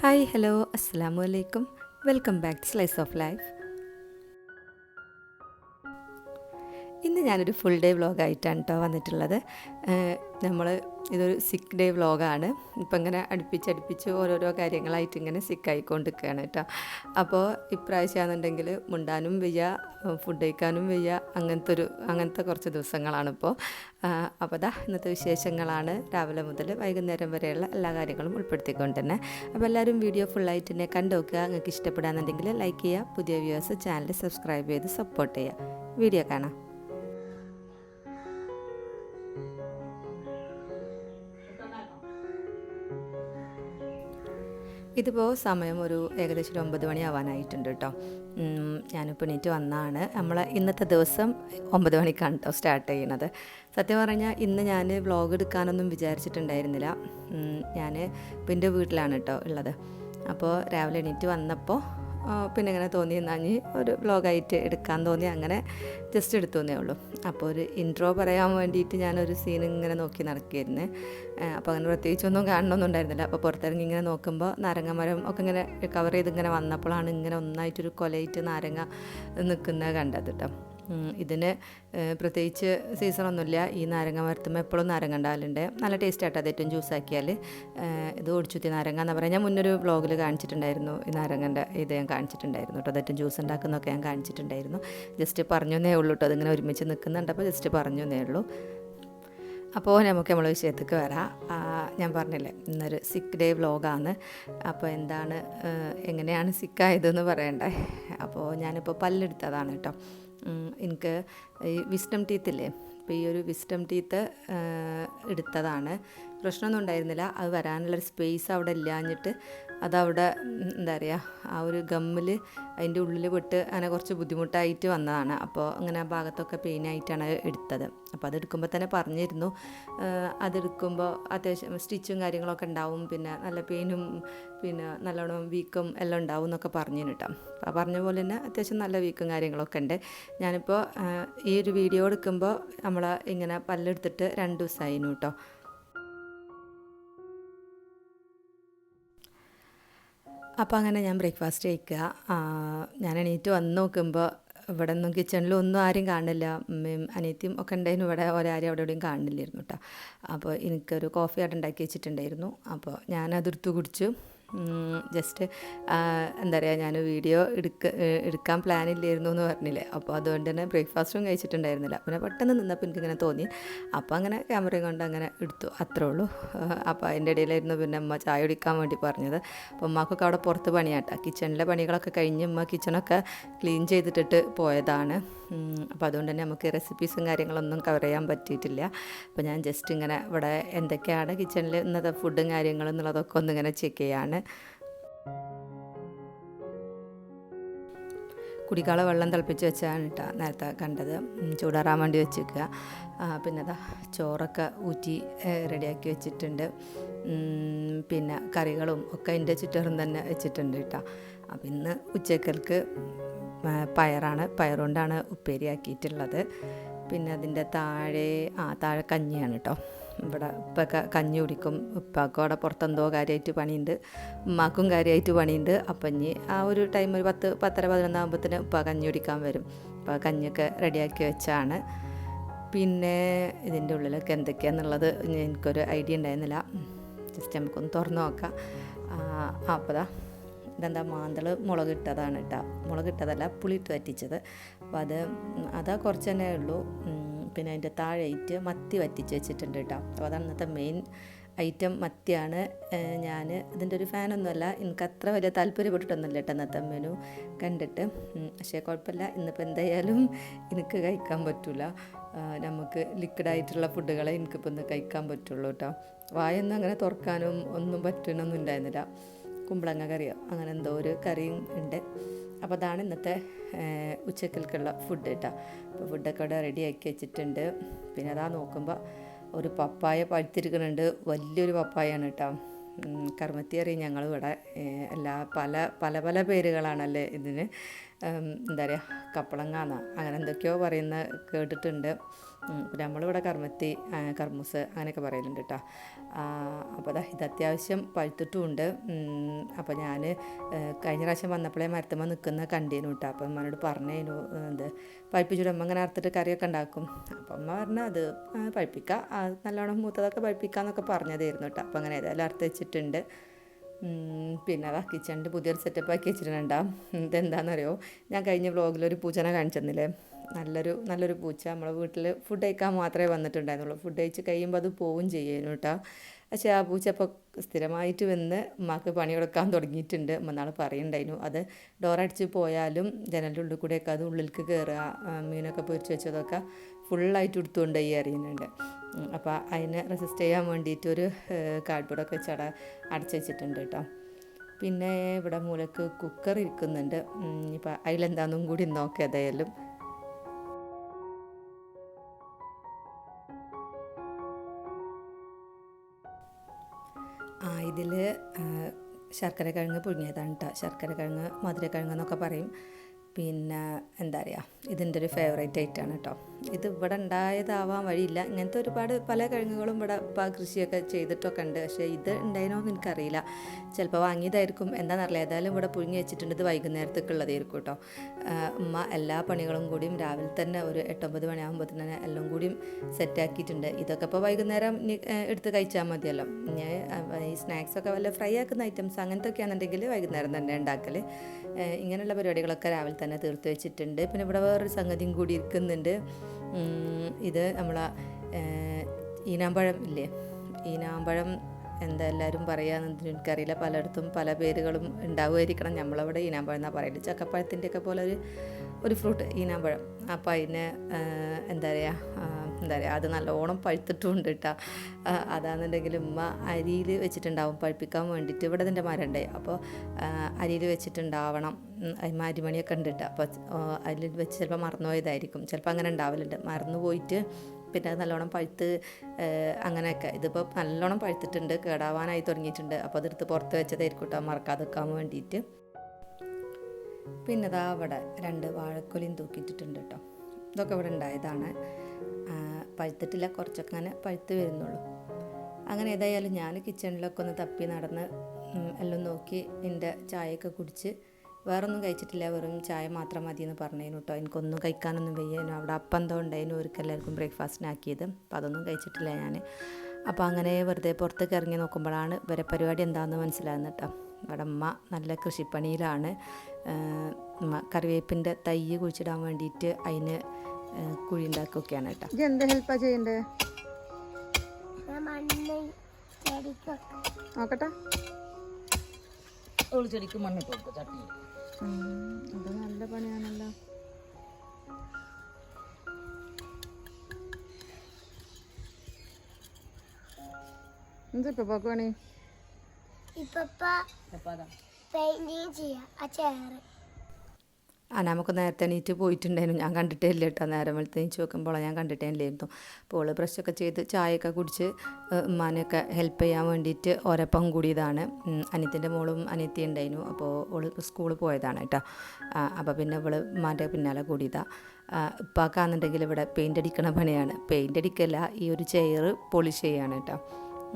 Hi hello അസ്സാം വലൈക്കും welcome back to slice of life ഞാനൊരു ഫുൾ ഡേ വ്ളോഗായിട്ടാണ് കേട്ടോ വന്നിട്ടുള്ളത്. നമ്മൾ ഇതൊരു സിക്ക് ഡേ വ്ളോഗാണ് ഇപ്പം ഇങ്ങനെ അടുപ്പിച്ചടുപ്പിച്ച് ഓരോരോ കാര്യങ്ങളായിട്ട് ഇങ്ങനെ സിക്കായിക്കൊണ്ടിരിക്കുകയാണ് കേട്ടോ അപ്പോൾ ഇപ്രാവശ്യമാണെന്നുണ്ടെങ്കിൽ മുണ്ടാനും വയ്യ ഫുഡ് കഴിക്കാനും വയ്യ അങ്ങനത്തെ ഒരു അങ്ങനത്തെ കുറച്ച് ദിവസങ്ങളാണിപ്പോൾ അപ്പോൾ ദാ ഇന്നത്തെ വിശേഷങ്ങളാണ്. രാവിലെ മുതൽ വൈകുന്നേരം വരെയുള്ള എല്ലാ കാര്യങ്ങളും ഉൾപ്പെടുത്തിക്കൊണ്ട് തന്നെ. അപ്പോൾ എല്ലാവരും വീഡിയോ ഫുള്ളായിട്ട് തന്നെ കണ്ടു നോക്കുക. നിങ്ങൾക്ക് ഇഷ്ടപ്പെടാന്നുണ്ടെങ്കിൽ ലൈക്ക് ചെയ്യുക. പുതിയ വ്യൂവേഴ്സ് ചാനൽ സബ്സ്ക്രൈബ് ചെയ്ത് സപ്പോർട്ട് ചെയ്യുക. വീഡിയോ കാണാം. ഇതിപ്പോൾ സമയം ഒരു ഏകദേശം ഒരു ഒമ്പത് മണി ആവാനായിട്ടുണ്ട് കേട്ടോ ഞാനിപ്പോൾ എണീറ്റ് വന്നാണ്. നമ്മൾ ഇന്നത്തെ ദിവസം ഒമ്പത് മണിക്കാണ് കേട്ടോ സ്റ്റാർട്ട് ചെയ്യണത്. സത്യം പറഞ്ഞാൽ ഇന്ന് ഞാൻ വ്ളോഗ് എടുക്കാനൊന്നും വിചാരിച്ചിട്ടുണ്ടായിരുന്നില്ല. ഞാൻ ഇപ്പം എന്റെ വീട്ടിലാണ് കേട്ടോ ഉള്ളത്. അപ്പോൾ രാവിലെ എണീറ്റ് വന്നപ്പോൾ പിന്നെ ഇങ്ങനെ തോന്നി. എന്നാൽ ഒരു ബ്ലോഗായിട്ട് എടുക്കാൻ തോന്നി. അങ്ങനെ ജസ്റ്റ് എടുത്തോന്നേ ഉള്ളൂ. അപ്പോൾ ഒരു ഇൻട്രോ പറയാൻ വേണ്ടിയിട്ട് ഞാനൊരു സീൻ ഇങ്ങനെ നോക്കി നടക്കിയിരുന്നു അപ്പോൾ അങ്ങനെ പ്രത്യേകിച്ചൊന്നും കാണണമൊന്നും ഉണ്ടായിരുന്നില്ല. അപ്പോൾ പുറത്തിറങ്ങി ഇങ്ങനെ നോക്കുമ്പോൾ നാരങ്ങമരം ഒക്കെ ഇങ്ങനെ കവർ ചെയ്ത് ഇങ്ങനെ വന്നപ്പോഴാണ് ഇങ്ങനെ ഒന്നായിട്ടൊരു കൊലയിട്ട് നാരങ്ങ നിൽക്കുന്നത് കണ്ടത് കേട്ടോ ഇതിന് പ്രത്യേകിച്ച് സീസണൊന്നുമില്ല. ഈ നാരങ്ങ മരത്തുമ്പോൾ എപ്പോഴും നാരങ്ങ ഉണ്ടാവലുണ്ട്. നല്ല ടേസ്റ്റ് ആട്ടോ അത് ഏറ്റവും ജ്യൂസാക്കിയാൽ ഇത് ഒടിച്ചുത്തി നാരങ്ങ എന്ന് പറഞ്ഞാൽ ഞാൻ മുന്നൊരു വ്ളോഗിൽ കാണിച്ചിട്ടുണ്ടായിരുന്നു. ഈ നാരങ്ങന്റെ ഇത് ഞാൻ കാണിച്ചിട്ടുണ്ടായിരുന്നു കേട്ടോ അതേറ്റവും ജ്യൂസ് ഉണ്ടാക്കുന്നതൊക്കെ ഞാൻ കാണിച്ചിട്ടുണ്ടായിരുന്നു. ജസ്റ്റ് പറഞ്ഞേ ഉള്ളൂ കേട്ടോ അതിങ്ങനെ ഒരുമിച്ച് നിൽക്കുന്നുണ്ട് അപ്പോൾ ജസ്റ്റ് പറഞ്ഞേ ഉള്ളൂ. അപ്പോൾ നമുക്ക് നമ്മൾ വിഷയത്തേക്ക് വരാം. ഞാൻ പറഞ്ഞില്ലേ ഇന്നൊരു സിക്ക് ഡേ വ്ലോഗാണ് അപ്പോൾ എന്താണ് എങ്ങനെയാണ് സിക്കായതെന്ന് പറയണ്ടേ. അപ്പോൾ ഞാനിപ്പോൾ പല്ലെടുത്തതാണ് കേട്ടോ എനിക്ക് ഈ വിസ്റ്റം ടീത്തില്ലേ അപ്പോൾ ഈ ഒരു വിസ്റ്റം ടീത്ത് എടുത്തതാണ്. പ്രശ്നമൊന്നും ഉണ്ടായിരുന്നില്ല. അത് വരാനുള്ളൊരു സ്പേസ് അവിടെ ഇല്ലാഞ്ഞിട്ട് അതവിടെ എന്താ പറയുക ആ ഒരു ഗമ്മിൽ അതിന്റെ ഉള്ളിൽ വിട്ട് അങ്ങനെ കുറച്ച് ബുദ്ധിമുട്ടായിട്ട് വന്നതാണ്. അപ്പോൾ അങ്ങനെ ആ ഭാഗത്തൊക്കെ പെയിനായിട്ടാണ് എടുത്തത്. അപ്പോൾ അതെടുക്കുമ്പോൾ തന്നെ പറഞ്ഞിരുന്നു. അതെടുക്കുമ്പോൾ അത്യാവശ്യം സ്റ്റിച്ചും കാര്യങ്ങളൊക്കെ ഉണ്ടാവും. പിന്നെ നല്ല പെയിനും പിന്നെ നല്ലോണം വീക്കും എല്ലാം ഉണ്ടാവും എന്നൊക്കെ പറഞ്ഞു കേട്ടോ അപ്പോൾ പറഞ്ഞ പോലെ തന്നെ അത്യാവശ്യം നല്ല വീക്കും കാര്യങ്ങളൊക്കെ ഉണ്ട്. ഞാനിപ്പോൾ ഈ ഒരു വീഡിയോ എടുക്കുമ്പോൾ നമ്മൾ ഇങ്ങനെ പല്ലെടുത്തിട്ട് രണ്ട് ദിവസമായിരുന്നു കേട്ടോ അപ്പോൾ അങ്ങനെ ഞാൻ ബ്രേക്ക്ഫാസ്റ്റ് കഴിക്കുക. ഞാൻ എണീറ്റ് വന്ന് നോക്കുമ്പോൾ ഇവിടെ ഒന്നും കിച്ചണിലും ഒന്നും ആരും കാണില്ല. അമ്മയും അനിയത്തിയും ഒക്കെ ഉണ്ടായിരുന്നു ഇവിടെ ഒരാരും അവിടെ എവിടെയും കാണില്ലായിരുന്നു കേട്ടോ. അപ്പോൾ എനിക്കൊരു കോഫി അവിടെ ഉണ്ടാക്കി വെച്ചിട്ടുണ്ടായിരുന്നു. അപ്പോൾ ഞാനതെടുത്ത് കുടിച്ചു. ജസ്റ്റ് എന്താ പറയുക ഞാൻ വീഡിയോ എടുക്ക എടുക്കാൻ പ്ലാൻ ഇല്ലായിരുന്നു എന്ന് പറഞ്ഞില്ലേ? അപ്പോൾ അതുകൊണ്ട് തന്നെ ബ്രേക്ക്ഫാസ്റ്റും കഴിച്ചിട്ടുണ്ടായിരുന്നില്ല. പിന്നെ പെട്ടെന്ന് നിന്നപ്പോൾ എനിക്കിങ്ങനെ തോന്നി. അപ്പോൾ അങ്ങനെ ക്യാമറയും കൊണ്ട് അങ്ങനെ എടുത്തു. അത്രേ ഉള്ളൂ. അപ്പോൾ അതിന്റെ ഇടയിലായിരുന്നു പിന്നെ അമ്മ ചായ കുടിക്കാൻ വേണ്ടി പറഞ്ഞത്. അപ്പോൾ അമ്മക്കൊക്കെ അവിടെ പുറത്ത് പണിയാട്ടാ. കിച്ചണിലെ പണികളൊക്കെ കഴിഞ്ഞ് അമ്മ കിച്ചണൊക്കെ ക്ലീൻ ചെയ്തിട്ടിട്ട് പോയതാണ്. അപ്പോൾ അതുകൊണ്ട് തന്നെ നമുക്ക് റെസിപ്പീസും കാര്യങ്ങളൊന്നും കവർ ചെയ്യാൻ പറ്റിയിട്ടില്ല. അപ്പോൾ ഞാൻ ജസ്റ്റ് ഇങ്ങനെ ഇവിടെ എന്തൊക്കെയാണ് കിച്ചണിൽ ഇന്നത്തെ ഫുഡും കാര്യങ്ങളും എന്നുള്ളതൊക്കെ ഒന്നിങ്ങനെ ചെക്ക് ചെയ്യാണ്. കുടിക്കാള വെള്ളം തിളപ്പിച്ച് വെച്ചാണ് കേട്ടോ നേരത്തെ കണ്ടത്. ചൂടാറാൻ വേണ്ടി വെച്ചിരിക്കുക പിന്നെ അതാ ചോറൊക്കെ ഊറ്റി റെഡിയാക്കി വെച്ചിട്ടുണ്ട്. പിന്നെ കറികളും ഒക്കെ അതിന്റെ ചുറ്ററും തന്നെ വെച്ചിട്ടുണ്ട് കേട്ടോ. അപ്പം ഇന്ന് ഉച്ചക്കൽക്ക് പയറാണ്. പയറുകൊണ്ടാണ് ഉപ്പേരിയാക്കിയിട്ടുള്ളത് പിന്നെ അതിന്റെ താഴെ ആ താഴെ കഞ്ഞിയാണ് കേട്ടോ. ഇവിടെ ഉപ്പൊക്കെ കഞ്ഞി കുടിക്കും. ഉപ്പാക്കും അവിടെ പുറത്തെന്തോ കാര്യമായിട്ട് പണിയുണ്ട്. ഉമ്മാക്കും കാര്യമായിട്ട് പണിയുണ്ട്. അപ്പം ഇനി ആ ഒരു ടൈം ഒരു പത്ത് പത്തര പതിനൊന്നാകുമ്പോഴത്തേന് ഉപ്പ കഞ്ഞി കുടിക്കാൻ വരും. അപ്പോൾ കഞ്ഞിയൊക്കെ റെഡിയാക്കി വെച്ചാണ്. പിന്നെ ഇതിന്റെ ഉള്ളിലൊക്കെ എന്തൊക്കെയാണെന്നുള്ളത് എനിക്കൊരു ഐഡിയ ഉണ്ടായിരുന്നില്ല. ജസ്റ്റ് നമുക്കൊന്ന് തുറന്നു നോക്കാം. അപ്പോൾ ഇതെന്താ മാന്തൾ മുളക് ഇട്ടതാണ് കേട്ടോ മുളക് ഇട്ടതല്ല പുളിയിട്ട് വറ്റിച്ചത്. അപ്പോൾ അത് അതാ കുറച്ച് തന്നെ ഉള്ളൂ. പിന്നെ അതിന്റെ താഴെയിട്ട് മത്തി വറ്റിച്ച് വെച്ചിട്ടുണ്ട് കേട്ടോ. അപ്പോൾ അതാണ് ഇന്നത്തെ മെയിൻ ഐറ്റം മത്തിയാണ് ഞാൻ. ഇതിന്റെ ഒരു ഫാനൊന്നുമല്ല എനിക്ക് അത്ര വലിയ താല്പര്യപ്പെട്ടിട്ടൊന്നുമില്ല കേട്ടോ ഇന്നത്തെ മെനു കണ്ടിട്ട് പക്ഷേ കുഴപ്പമില്ല. ഇന്നിപ്പോൾ എന്തായാലും എനിക്ക് കഴിക്കാൻ പറ്റില്ല നമുക്ക് ലിക്വിഡായിട്ടുള്ള ഫുഡുകളെ എനിക്കിപ്പോൾ ഒന്ന് കഴിക്കാൻ പറ്റുള്ളൂ കേട്ടോ. വായൊന്നും അങ്ങനെ തുറക്കാനും ഒന്നും പറ്റണമെന്നും ഉണ്ടായിരുന്നില്ല കുമ്പളങ്ങ കറിയോ അങ്ങനെ എന്തോ ഒരു കറിയും ഉണ്ട്. അപ്പോൾ അതാണ് ഇന്നത്തെ ഉച്ചക്കൽക്കുള്ള ഫുഡ് കേട്ടോ അപ്പോൾ ഫുഡൊക്കെ റെഡി ആക്കി വെച്ചിട്ടുണ്ട്. പിന്നെ അതാ നോക്കുമ്പോൾ ഒരു പപ്പായ പഴുത്തിരിക്കുന്നുണ്ട്. വലിയൊരു പപ്പായാണ് കേട്ടോ കർമ്മത്തി അറിയും ഞങ്ങൾ ഇവിടെ എല്ലാ പല പല പല പേരുകളാണല്ലേ ഇതിന്. എന്താ പറയുക കപ്പളങ്ങാന്ന. അങ്ങനെ എന്തൊക്കെയോ പറയുന്ന കേട്ടിട്ടുണ്ട്. നമ്മളിവിടെ കർമ്മത്തി കർമ്മൂസ് അങ്ങനെയൊക്കെ പറയലുണ്ട് കേട്ടോ അപ്പോൾ അതാ ഇത് അത്യാവശ്യം പഴുത്തിട്ടുമുണ്ട്. അപ്പോൾ ഞാൻ കഴിഞ്ഞ പ്രാവശ്യം വന്നപ്പോഴേ മരത്തുമ്പോൾ നിൽക്കുന്ന കണ്ടിരുന്നു കേട്ടോ അപ്പോൾ അമ്മനോട് പറഞ്ഞേനു എന്ത് പഴുപ്പിച്ചിട്ട് അമ്മ അങ്ങനെ അറുത്തിട്ട് കറിയൊക്കെ ഉണ്ടാക്കും. അപ്പം അമ്മ പറഞ്ഞു അത് ആ, പഴുപ്പിക്കാം. ആ, നല്ലോണം മൂത്തതൊക്കെ പഴുപ്പിക്കാമെന്നൊക്കെ പറഞ്ഞതായിരുന്നു കേട്ടോ അപ്പോൾ അങ്ങനെ ഏതായാലും അറുത്ത് വെച്ചിട്ടുണ്ട്. പിന്നെ അതാ കിച്ചണിന്റെ പുതിയൊരു സെറ്റപ്പ് ആക്കി വെച്ചിട്ടുണ്ടാവും ഇതെന്താണെന്നറിയോ ഞാൻ കഴിഞ്ഞ വ്ലോഗിൽ ഒരു പൂജന കാണിച്ചെന്നില്ലേ? നല്ലൊരു നല്ലൊരു പൂച്ച. നമ്മളെ വീട്ടിൽ ഫുഡ് കഴിക്കാൻ മാത്രമേ വന്നിട്ടുണ്ടായിരുന്നുള്ളൂ. ഫുഡ് കഴിച്ച് കഴിയുമ്പോൾ അത് പോവും ചെയ്യുന്നു കേട്ടോ. പക്ഷേ ആ പൂച്ച ഇപ്പോൾ സ്ഥിരമായിട്ട് വന്ന് ഉമ്മാക്ക് പണി കൊടുക്കാൻ തുടങ്ങിയിട്ടുണ്ട്. നാൾ പറയുണ്ടായിരുന്നു അത് ഡോറടിച്ച് പോയാലും ജനലിന്റെ ഉള്ളിൽ കൂടെയൊക്കെ അത് ഉള്ളിലേക്ക് കയറുക മീനൊക്കെ പൊരിച്ച് വെച്ചതൊക്കെ ഫുള്ളായിട്ട് എടുത്തുകൊണ്ട് ഈ അറിയുന്നുണ്ട് അപ്പോൾ അതിനെ റെസിസ്റ്റ് ചെയ്യാൻ വേണ്ടിയിട്ട് ഒരു കാർഡ്ബോർഡൊക്കെ ചട അടച്ച് വെച്ചിട്ടുണ്ട് കേട്ടോ. പിന്നെ ഇവിടെ മൂലക്ക് കുക്കർ ഇരിക്കുന്നുണ്ട്. ഇപ്പം അതിലെന്താണെന്നും കൂടി നോക്കാം ഇതിൽ ശർക്കര കിഴങ്ങ് പുഴുങ്ങിയതാണ് കേട്ടോ ശർക്കര കിഴങ്ങ് മധുരക്കിഴങ്ങ് എന്നൊക്കെ പറയും. പിന്നെ എന്താ പറയുക ഇതിന്റെ ഒരു ഫേവറേറ്റ് ഐറ്റമാണ് കേട്ടോ ഇത് ഇവിടെ ഉണ്ടായതാവാൻ വഴിയില്ല. ഇങ്ങനത്തെ ഒരുപാട് പല കിഴങ്ങുകളും ഇവിടെ ഇപ്പോൾ കൃഷിയൊക്കെ ചെയ്തിട്ടൊക്കെ ഉണ്ട് പക്ഷേ ഇത് ഉണ്ടായിരുന്നോ എന്ന് എനിക്കറിയില്ല. ചിലപ്പോൾ വാങ്ങിയതായിരിക്കും. എന്താണെന്നറിയില്ല ഏതായാലും ഇവിടെ പുഴുങ്ങി വെച്ചിട്ടുണ്ട്. ഇത് വൈകുന്നേരത്തേക്ക് ഉള്ളതായിരിക്കും കേട്ടോ ഉമ്മ എല്ലാ പണികളും കൂടിയും രാവിലെ തന്നെ ഒരു എട്ടൊമ്പത് മണിയാകുമ്പോൾ തന്നെ എല്ലാം കൂടിയും സെറ്റാക്കിയിട്ടുണ്ട് ഇതൊക്കെ ഇപ്പോൾ വൈകുന്നേരം എടുത്ത് കഴിച്ചാൽ മതിയല്ലോ. ഞാൻ ഈ സ്നാക്സൊക്കെ വല്ല ഫ്രൈ ആക്കുന്ന ഐറ്റംസ് അങ്ങനത്തെ ഒക്കെ ആണെന്നുണ്ടെങ്കിൽ വൈകുന്നേരം തന്നെ ഉണ്ടാക്കൽ ഇങ്ങനെയുള്ള പരിപാടികളൊക്കെ രാവിലെ തന്നെ തീർത്ത് വെച്ചിട്ടുണ്ട്. പിന്നെ ഇവിടെ വേറൊരു സംഗതിയും കൂടി ഇരിക്കുന്നുണ്ട്. ഇത് നമ്മളെ ഈനാമ്പഴം ഇല്ലേ? ഈനാമ്പഴം എന്താ എല്ലാവരും പറയാമെന്ന് എനിക്കറിയില്ല. പലയിടത്തും പല പേരുകളും ഉണ്ടാവുമായിരിക്കണം. നമ്മളവിടെ ഈനാമ്പഴം എന്നാണ് പറയുന്നത് ചക്കപ്പഴത്തിന്റെയൊക്കെ പോലെ ഒരു ഒരു ഫ്രൂട്ട് ഈനാമ്പഴം. അപ്പോൾ അതിന് എന്താ പറയുക എന്താ പറയുക അത് നല്ലോണം പഴുത്തിട്ടുണ്ട് കേട്ടോ അതാണെന്നുണ്ടെങ്കിൽ ഉമ്മ അരിയിൽ വെച്ചിട്ടുണ്ടാവും പഴുപ്പിക്കാൻ വേണ്ടിയിട്ട്. ഇവിടെ ഇതിന്റെ മരണ്ടേ. അപ്പോൾ അരിയിൽ വെച്ചിട്ടുണ്ടാവണം. അരിമണിയൊക്കെ ഉണ്ട് കേട്ടോ അപ്പോൾ അതിൽ വെച്ച് ചിലപ്പോൾ മറന്നുപോയതായിരിക്കും. ചിലപ്പോൾ അങ്ങനെ ഉണ്ടാവലുണ്ട്. മറന്നു പോയിട്ട് പിന്നെ അത് നല്ലോണം പഴുത്ത് അങ്ങനെയൊക്കെ. ഇതിപ്പോൾ നല്ലോണം പഴുത്തിട്ടുണ്ട്. കേടാവാനായി തുടങ്ങിയിട്ടുണ്ട്. അപ്പോൾ അതെടുത്ത് പുറത്ത് വെച്ചതായിരിക്കും കേട്ടോ മറക്കാതെ വെക്കാൻ വേണ്ടിയിട്ട്. പിന്നെ ഇതാ അവിടെ രണ്ട് വാഴക്കൊലിയും തൂക്കിയിട്ടിട്ടുണ്ട് കേട്ടോ ഇതൊക്കെ ഇവിടെ ഉണ്ടായതാണ്. പഴുത്തിട്ടില്ല. കുറച്ചൊക്കെ അങ്ങനെ പഴുത്ത് വരുന്നുള്ളൂ. അങ്ങനെ ഏതായാലും ഞാൻ കിച്ചണിലൊക്കെ ഒന്ന് തപ്പി നടന്ന് എല്ലാം നോക്കി എന്റെ ചായയൊക്കെ കുടിച്ച് വേറൊന്നും കഴിച്ചിട്ടില്ല. വെറും ചായ മാത്രം മതി എന്ന് പറഞ്ഞതിന് കേട്ടോ എനിക്കൊന്നും കഴിക്കാനൊന്നും വയ്യേനു. അവിടെ അപ്പം എന്തോ ഉണ്ടായിരുന്നു അവർക്ക് എല്ലാവർക്കും ബ്രേക്ക്ഫാസ്റ്റിനാക്കിയത് അപ്പോൾ അതൊന്നും കഴിച്ചിട്ടില്ല ഞാൻ അപ്പോൾ അങ്ങനെ വെറുതെ പുറത്തേക്ക് ഇറങ്ങി നോക്കുമ്പോഴാണ് ഇവരെ പരിപാടി എന്താണെന്ന് മനസ്സിലാകുന്നത് കേട്ടോ ഇവിടെ അമ്മ നല്ല കൃഷിപ്പണിയിലാണ്. കറിവേപ്പിന്റെ തൈ കുഴിച്ചിടാൻ വേണ്ടിയിട്ട് അതിന് കുഴി ഉണ്ടാക്കുകയൊക്കെയാണ് കേട്ടോ. ഇത് എന്ത് ഹെൽപ്പാ ചെയ്യണ്ടേ? ഞാൻ മണ്ണ് ചെടിക്കൊക്കെ നോക്കട്ടെ. ഓൾ ചെടിക്ക് മണ്ണിട്ട് കൊടുക്കും ചട്ടി. ഉം, അത് നല്ല പണിയാണല്ലോ. എന്താ ഇപ്പൊ പണി? പെയിന്റിങ് ചെയ്യാം. ആ ചെയറ് ആ നമുക്ക് നേരത്തെ എണീറ്റ് പോയിട്ടുണ്ടായിരുന്നു. ഞാൻ കണ്ടിട്ടേ ഇല്ല കേട്ടോ. നേരം വെളുത്ത് നീച്ച് വെക്കുമ്പോൾ ഞാൻ കണ്ടിട്ടേ ഇല്ലായിരുന്നു അപ്പോൾ ഓൾ ബ്രഷൊക്കെ ചെയ്ത് ചായയൊക്കെ കുടിച്ച് ഉമ്മാനെയൊക്കെ ഹെൽപ്പ് ചെയ്യാൻ വേണ്ടിയിട്ട് ഒരപ്പം കൂടിയതാണ് അനിയത്തിന്റെ മോളും അനിയത്തി ഉണ്ടായിരുന്നു. അപ്പോൾ ഓൾ സ്കൂളിൽ പോയതാണ് കേട്ടോ. അപ്പോൾ പിന്നെ ഇവൾ ഉമ്മാന്റെ പിന്നാലെ കൂടിയതാണ് ഇപ്പാക്കാന്നുണ്ടെങ്കിൽ ഇവിടെ പെയിന്റ് അടിക്കണ പണിയാണ്. പെയിന്റ് അടിക്കല്ല ഈ ഒരു ചെയർ പോളിഷ് ചെയ്യാണ് കേട്ടോ.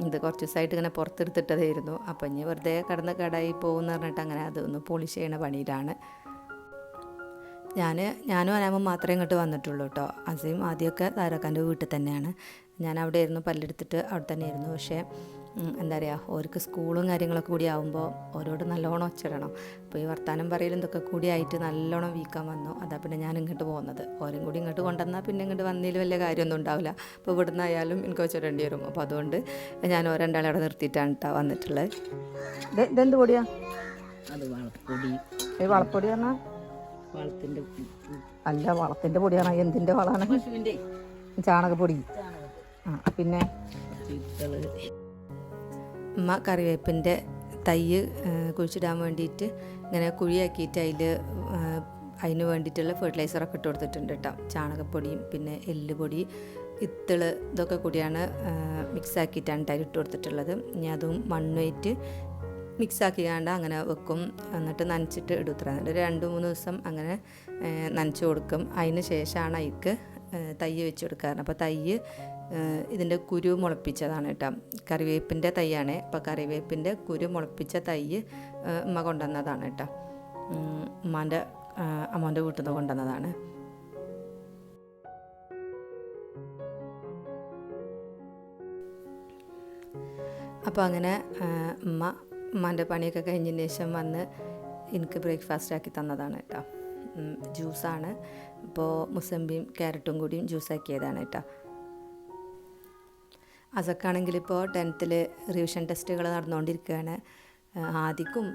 ഇത് കുറച്ച് ദിവസമായിട്ട് ഇങ്ങനെ പുറത്തെടുത്തിട്ടതായിരുന്നു. അപ്പം ഇനി വെറുതെ കടന്ന് കടായി പോകുമെന്ന് പറഞ്ഞിട്ട് അങ്ങനെ അതൊന്ന് പോളിഷ് ചെയ്യണ പണിയിലാണ്. ഞാൻ ഞാനും അനാമും മാത്രമേ ഇങ്ങോട്ട് വന്നിട്ടുള്ളൂ കേട്ടോ അസീം ആദ്യമൊക്കെ താരക്കാന്റെ വീട്ടിൽ തന്നെയാണ്. ഞാൻ അവിടെ ആയിരുന്നു പല്ലെടുത്തിട്ട് അവിടെ തന്നെ ഇരുന്നു പക്ഷേ എന്താ പറയുക ഓർക്ക് സ്കൂളും കാര്യങ്ങളൊക്കെ കൂടി ആകുമ്പോൾ ഓരോട് നല്ലോണം ഒച്ചിടണം അപ്പോൾ ഈ വർത്തമാനം പറയലും ഇതൊക്കെ കൂടി ആയിട്ട് നല്ലോണം വീക്കാൻ വന്നു. അതാ പിന്നെ ഞാൻ ഇങ്ങോട്ട് പോകുന്നത്. ഓരും കൂടി ഇങ്ങോട്ട് കൊണ്ടുവന്നാൽ പിന്നെ ഇങ്ങോട്ട് വന്നതിൽ വലിയ കാര്യമൊന്നും ഉണ്ടാവില്ല. അപ്പോൾ ഇവിടുന്ന് ആയാലും എനിക്ക് വെച്ചിടേണ്ടി വരും. അപ്പോൾ അതുകൊണ്ട് ഞാൻ ഓരോ രണ്ടാളെ അവിടെ നിർത്തിയിട്ടാണ് കേട്ടോ വന്നിട്ടുള്ളത്. ഇത് ഇതെന്ത് പൊടിയാ? അത് വളപ്പൊടി. ഈ വളപ്പൊടി പറഞ്ഞാ? വളത്തിന്റെ അല്ല വളത്തിന്റെ പൊടിയാണ്. എന്തിന്റെ വളമാണ് പശുവിന്റെ. ചാണകപ്പൊടി. ആ പിന്നെ? അമ്മ ഉമ്മ കറിവേപ്പിന്റെ തൈ കുഴിച്ചിടാൻ വേണ്ടിയിട്ട് ഇങ്ങനെ കുഴിയാക്കിയിട്ട് അതിൽ അതിന് വേണ്ടിയിട്ടുള്ള ഫെർട്ടിലൈസറൊക്കെ ഇട്ട് കൊടുത്തിട്ടുണ്ട് കേട്ടോ. ചാണകപ്പൊടിയും പിന്നെ എല്ലുപൊടി ഇത്തിൾ ഇതൊക്കെ കൂടിയാണ് മിക്സ് ആക്കിയിട്ടാണ് അതിൽ ഇട്ട് കൊടുത്തിട്ടുള്ളത്. ഇനി അതും മണ്ണുമായിട്ട് മിക്സ് ആക്കിക്കാണ്ട് അങ്ങനെ വെക്കും. എന്നിട്ട് നനച്ചിട്ട് ഇടും ഇത്ര. ഒരു രണ്ട് മൂന്ന് ദിവസം അങ്ങനെ നനച്ച് കൊടുക്കും. അതിന് ശേഷമാണ് അതിക്ക് തൈ വെച്ച് കൊടുക്കാറ്. അപ്പോൾ തൈ ഇതിന്റെ കുരു മുളപ്പിച്ചതാണ് കേട്ടോ. കറിവേപ്പിന്റെ തൈയാണ്. അപ്പോൾ കറിവേപ്പിന്റെ കുരു മുളപ്പിച്ച തൈ ഉമ്മ കൊണ്ടുവന്നതാണ് കേട്ടോ. ഉമ്മാന്റെ അമ്മന്റെ വീട്ടിൽ നിന്ന് കൊണ്ടുവന്നതാണ്. അപ്പോൾ അങ്ങനെ ഉമ്മ ഉമ്മാന്റെ പണിയൊക്കെ കഴിഞ്ഞതിന് ശേഷം വന്ന് എനിക്ക് ബ്രേക്ക്ഫാസ്റ്റ് ആക്കി തന്നതാണ് കേട്ടോ. ജ്യൂസാണ് ഇപ്പോൾ മുസമ്പിയും ക്യാരറ്റും കൂടിയും ജ്യൂസാക്കിയതാണ് കേട്ടോ. അസക്കാണെങ്കിൽ ഇപ്പോൾ ടെൻത്തിൽ റിവിഷൻ ടെസ്റ്റുകൾ നടന്നുകൊണ്ടിരിക്കുകയാണ് ആദിക്കും